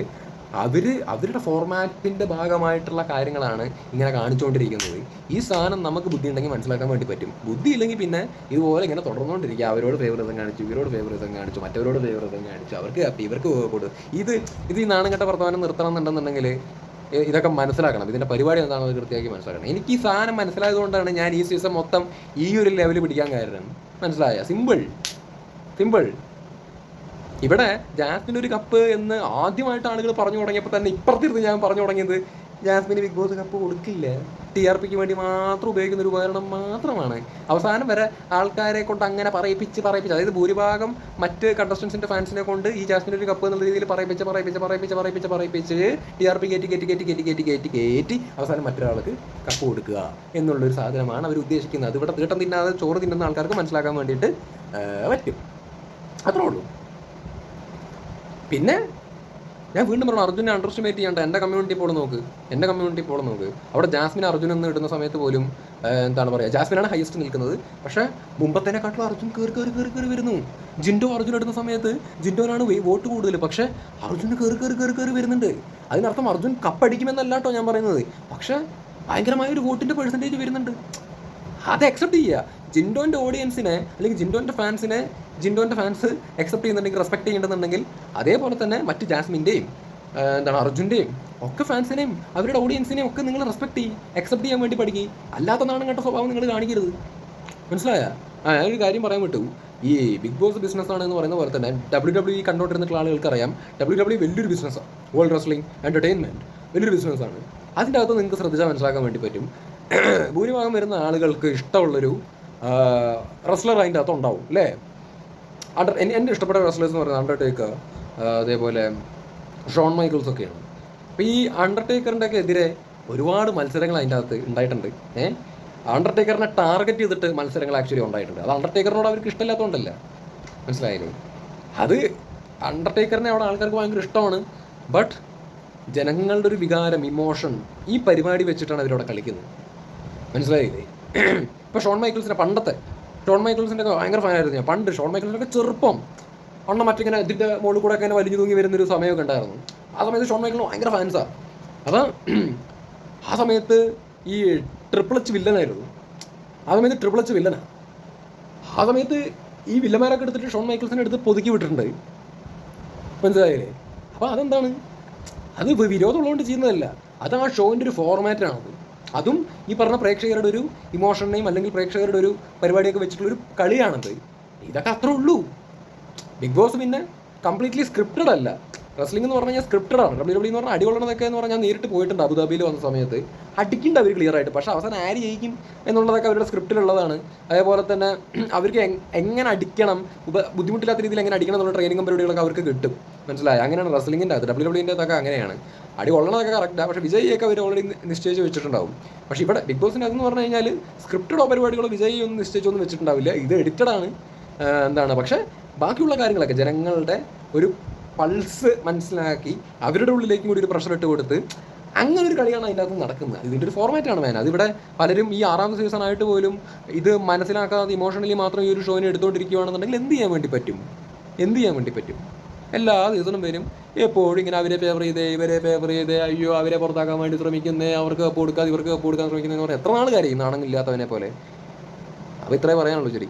അവർ അവരുടെ ഫോർമാറ്റിന്റെ ഭാഗമായിട്ടുള്ള കാര്യങ്ങളാണ് ഇങ്ങനെ കാണിച്ചുകൊണ്ടിരിക്കുന്നത്. ഈ സാധനം നമുക്ക് ബുദ്ധി ഉണ്ടെങ്കിൽ മനസ്സിലാക്കാൻ വേണ്ടി പറ്റും. ബുദ്ധി ഇല്ലെങ്കിൽ പിന്നെ ഇതുപോലെ ഇങ്ങനെ തുടർന്നുകൊണ്ടിരിക്കുക അവരോട് ഫേവറിസം കാണിച്ചു ഇവരോട് ഫേവറിസം കാണിച്ചു മറ്റവരോട് ഫേവറിസം കാണിച്ചു. അവർക്ക് ഇവർക്ക് കൊടു. ഇത് ഇത് ഈ നാണം കെട്ട വർത്തമാനം നിർത്തണം എന്നുണ്ടെന്നുണ്ടെങ്കിൽ ഇതൊക്കെ മനസ്സിലാക്കണം. ഇതിന്റെ പരിപാടി എന്താണെന്ന് കൃത്യമാക്കി മനസ്സിലാക്കണം. എനിക്ക് ഈ സാധനം മനസ്സിലായതുകൊണ്ടാണ് ഞാൻ ഈ സീസൺ മൊത്തം ഈ ഒരു ലെവൽ പിടിക്കാൻ കാരണം. മനസ്സിലായ? സിമ്പിൾ സിമ്പിൾ ഇവിടെ ജാസ്മിൻ ഒരു കപ്പ് എന്ന് ആദ്യമായിട്ട് ആളുകൾ പറഞ്ഞു തുടങ്ങിയപ്പോൾ തന്നെ ഇപ്പുറത്തിരുന്ന് ഞാൻ പറഞ്ഞു തുടങ്ങിയത് ജാസ്മിന് ബിഗ് ബോസ് കപ്പ് കൊടുക്കില്ല. ടി ആർ പിക്ക് വേണ്ടി മാത്രം ഉപയോഗിക്കുന്ന ഒരു ഉപകരണം മാത്രമാണ്. അവസാനം വരെ ആൾക്കാരെ കൊണ്ട് അങ്ങനെ പറയിപ്പിച്ച് പറയിപ്പിച്ച് അതായത് ഭൂരിഭാഗം മറ്റ് കണ്ടസ്റ്റൻസിന്റെ ഫാൻസിനെ കൊണ്ട് ഈ ജാസ്മിൻ ഒരു കപ്പ് എന്നുള്ള രീതിയിൽ പറയിപ്പിച്ച് പറയിപ്പിച്ച് പറയിപ്പിച്ച് പറയിപ്പിച്ച് പറയിപ്പിച്ച് ടി ആർ പി കയറ്റി കയറ്റി കയറ്റി കയറ്റി കയറ്റി കയറ്റി കയറ്റി അവസാനം മറ്റൊരാൾക്ക് കപ്പ് കൊടുക്കുക എന്നുള്ളൊരു സാധനമാണ് അവർ ഉദ്ദേശിക്കുന്നത്. ഇവിടെ തീട്ടം തിന്നാതെ ചോറ് തിന്നുന്ന ആൾക്കാർക്ക് മനസ്സിലാക്കാൻ വേണ്ടിയിട്ട് പറ്റും. അത്രേ ഉള്ളൂ. പിന്നെ ഞാൻ വീണ്ടും പറഞ്ഞു അർജുനെ അണ്ടർ എസ്റ്റിമേറ്റ് ചെയ്യണ്ട എന്റെ കമ്മ്യൂണിറ്റി പോൾ നോക്ക്. എന്റെ കമ്മ്യൂണിറ്റി പോൾ നോക്ക്. അവിടെ ജാസ്മിൻ അർജുൻ എന്ന് ഇടുന്ന സമയത്ത് പോലും എന്താണ് പറയുക ജാസ്മിനാണ് ഹയസ്റ്റ് നിൽക്കുന്നത്. പക്ഷേ മുമ്പത്തേനെക്കാട്ടിലും അർജുൻ കയറി കയറി കയറി കയറി വരുന്നു. ജിൻഡോ അർജുൻ ഇടുന്ന സമയത്ത് ജിൻഡോനാണ് വോട്ട് കൂടുതൽ പക്ഷേ അർജുന് കയറി കയറി കയറി കയറി വരുന്നുണ്ട്. അതിനർത്ഥം അർജുൻ കപ്പടിക്കുമെന്നല്ല കേട്ടോ ഞാൻ പറയുന്നത്. പക്ഷേ ഭയങ്കരമായ ഒരു വോട്ടിന്റെ പെർസെന്റേജ് വരുന്നുണ്ട്. അത് അക്സെപ്റ്റ് ചെയ്യുക ജിൻഡോന്റെ ഓഡിയൻസിനെ അല്ലെങ്കിൽ ജിൻഡോന്റെ ഫാൻസിനെ ജിൻഡോന്റെ ഫാൻസ് അക്സെപ്റ്റ് ചെയ്യുന്നുണ്ടെങ്കിൽ റെസ്പെക്ട് ചെയ്യുന്നുണ്ടെന്നുണ്ടെങ്കിൽ അതേപോലെ തന്നെ മറ്റ് ജാസ്മിന്റെയും എന്താണ് അർജുന്റെയും ഒക്കെ ഫാൻസിനെയും അവരുടെ ഓഡിയൻസിനെയും ഒക്കെ നിങ്ങൾ റെസ്പെക്ട് ചെയ്യും. അക്സെപ്റ്റ് ചെയ്യാൻ വേണ്ടി പഠിക്കും. അല്ലാത്ത നാണം കേട്ട സ്വഭാവം നിങ്ങൾ കാണിക്കരുത്. മനസ്സിലായ? ആ ഞാനൊരു കാര്യം പറയാൻ വിട്ടു. ഈ ബിഗ് ബോസ് ബിസിനസ് എന്ന് പറയുന്ന പോലെ തന്നെ ഡബ്ല്യു ഡബ്ല്യു ഇ കണ്ടോണ്ടിരുന്നിട്ടുള്ള ആളുകൾക്ക് അറിയാം. ഡബ്ല്യു ഡബ്ല്യു വലിയൊരു ബിസിനസ്സാണ് വേൾഡ് റെസ്ലിംഗ് എന്റർടൈൻമെന്റ് വലിയൊരു ബിസിനസ്സാണ് അതിന്റെ അകത്ത് നിങ്ങൾക്ക് ശ്രദ്ധിച്ചാൽ മനസ്സിലാക്കാൻ വേണ്ടി പറ്റും. ഭൂരിഭാഗം വരുന്ന ആളുകൾക്ക് ഇഷ്ടമുള്ളൊരു റെസ്ലർ അതിന്റെ അകത്ത് ഉണ്ടാവും അല്ലേ അണ്ടർ എന്റെ ഇഷ്ടപ്പെട്ട റെസ്ലേഴ്സ് എന്ന് പറയുന്നത് അണ്ടർടേക്കർ അതേപോലെ ഷോൺ മൈക്കിൾസ് ഒക്കെയാണ്. അപ്പോൾ ഈ അണ്ടർടേക്കറിന്റെ ഒക്കെ എതിരെ ഒരുപാട് മത്സരങ്ങൾ അതിന്റെ അകത്ത് ഉണ്ടായിട്ടുണ്ട് ഏഹ് അണ്ടർടേക്കറിനെ ടാർഗറ്റ് ചെയ്തിട്ട് മത്സരങ്ങൾ ആക്ച്വലി ഉണ്ടായിട്ടുണ്ട്. അത് അണ്ടർടേക്കറിനോട് അവർക്ക് ഇഷ്ടമില്ലാത്തതുകൊണ്ടല്ല. മനസ്സിലായില്ലേ? അത് അണ്ടർടേക്കറിനെ അവിടെ ആൾക്കാർക്ക് ഭയങ്കര ഇഷ്ടമാണ്. ബട്ട് ജനങ്ങളുടെ ഒരു വികാരം ഇമോഷൻ ഈ പരിപാടി വെച്ചിട്ടാണ് അവരവിടെ കളിക്കുന്നത്. മനസ്സിലായില്ലേ? ഇപ്പോൾ ഷോൺ മൈക്കിൾസിന്റെ പണ്ടത്തെ ഷോൺ മൈക്കിൾസിന്റെ ഒക്കെ ഭയങ്കര ഫാനായിരുന്നു ഞാൻ. പണ്ട് ഷോൺ മൈക്കിൾസിന്റെ ചെറുപ്പം അണ്ണ മറ്റിങ്ങനെ ഇതിന്റെ മുകളിൽ കൂടെ ഒക്കെ വലിഞ്ഞു തൂങ്ങി വരുന്നൊരു സമയമൊക്കെ ഉണ്ടായിരുന്നു. ആ സമയത്ത് ഷോൺ മൈക്കിളിന് ഭയങ്കര ഫാൻസാണ് അപ്പം ആ സമയത്ത് ഈ ട്രിപ്പിൾ എച്ച് വില്ലനായിരുന്നു ആ സമയത്ത് ട്രിപ്പിൾ എച്ച് വില്ലനാണ് ആ. സമയത്ത് ഈ വില്ലന്മാരൊക്കെ എടുത്തിട്ട് ഷോൺ മൈക്കിൾസിനെ എടുത്ത് പൊതുക്കി വിട്ടിട്ടുണ്ട്. മനസ്സിലായില്ലേ? അപ്പോൾ അതെന്താണ്? അത് വിരോധമുള്ളതുകൊണ്ട് ചെയ്യുന്നതല്ല. അത് ആ ഷോയിന്റെ ഒരു ഫോർമാറ്റാണത് അതും ഈ പറഞ്ഞ പ്രേക്ഷകരുടെ ഒരു ഇമോഷനെയും അല്ലെങ്കിൽ പ്രേക്ഷകരുടെ ഒരു പരിപാടിയൊക്കെ വെച്ചിട്ടുള്ള ഒരു കളിയാണത്. ഇതൊക്കെ അത്രേ ഉള്ളൂ. ബിഗ് ബോസ് പിന്നെ കംപ്ലീറ്റ്ലി സ്ക്രിപ്റ്റഡ് അല്ല. റെസ്ലിംഗ് എന്ന് പറഞ്ഞാൽ സ്ക്രിപ്റ്റഡ് ആണ്. ഡബ്ല്യൂ ഡബ്ല്യൂ എന്ന് പറഞ്ഞാൽ അടികൊള്ളണതൊക്കെ എന്ന് പറഞ്ഞാൽ നേരിട്ട് പോയിട്ടുണ്ട് അബുദാബിയിൽ വന്ന സമയത്ത്. അടിക്കുന്നുണ്ട് അവർ ക്ലിയർ ആയിട്ട്. പക്ഷേ അവസാനം ആര് ജയിക്കും എന്നുള്ളതൊക്കെ അവരുടെ സ്ക്രിപ്റ്റിലുള്ളതാണ് അതേപോലെ തന്നെ അവർക്ക് എങ്ങനെ അടിക്കണം ബുദ്ധിമുട്ടില്ലാത്ത രീതിയിൽ എങ്ങനെ അടിക്കണം എന്നുള്ള ട്രെയിനിങ്ങും പരിപാടികളൊക്കെ അവർക്ക് കിട്ടും. മനസ്സിലായി? അങ്ങനെയാണ് റെസ്ലിംഗിന്റെ അത്. ഡബ്ല്യൂ ഡബ്ല്യൂന്റെ അതൊക്കെ അങ്ങനെയാണ്. അടി കൊള്ളണതൊക്കെ കറക്റ്റാണ് പക്ഷേ വിജയിയൊക്കെ അവർ ഓൾറെഡി നിശ്ചയിച്ച് വെച്ചിട്ടുണ്ടാവും. പക്ഷേ ഇവിടെ ബിഗ് ബോസിന്റെ അതെന്ന് പറഞ്ഞു കഴിഞ്ഞാൽ സ്ക്രിപ്റ്റഡോ പരിപാടികളോ വിജയി ഒന്നും നിശ്ചയിച്ചൊന്നും വെച്ചിട്ടുണ്ടാവില്ല. ഇത് എഡിറ്റഡ് ആണ്. എന്താണ്? പക്ഷേ ബാക്കിയുള്ള കാര്യങ്ങളൊക്കെ ജനങ്ങളുടെ ഒരു പൾസ് മനസ്സിലാക്കി അവരുടെ ഉള്ളിലേക്കും കൂടി ഒരു പ്രഷർ ഇട്ട് കൊടുത്ത് അങ്ങനെ ഒരു കളിയാണ് അതിന്റെ അകത്ത് നടക്കുന്നത്. ഇതിന്റെ ഒരു ഫോർമാറ്റാണ് വേന അതിവിടെ പലരും ഈ ആറാം സീസൺ ആയിട്ട് പോലും ഇത് മനസ്സിലാക്കാതെ ഇമോഷണലി മാത്രം ഈ ഒരു ഷോനെ എടുത്തുകൊണ്ടിരിക്കുകയാണെന്നുണ്ടെങ്കിൽ എന്ത് ചെയ്യാൻ വേണ്ടി പറ്റും? എന്ത് ചെയ്യാൻ വേണ്ടി പറ്റും? എല്ലാ സീസണും വരും. എപ്പോഴും ഇങ്ങനെ അവരെ ഫേവർ ചെയ്തേ ഇവരെ ഫേവർ ചെയ്തേ അയ്യോ അവരെ പുറത്താക്കാൻ വേണ്ടി ശ്രമിക്കുന്നേ അവർക്ക് കപ്പ് കൊടുക്കാതെ ഇവർക്ക് കപ്പ് കൊടുക്കാൻ ശ്രമിക്കുന്നതെന്ന് പറഞ്ഞാൽ എത്ര നാൾ കാര്യം നാണമില്ലാത്തവനെ പോലെ? അപ്പോൾ ഇത്രേ പറയാനുള്ളൂ ശരി.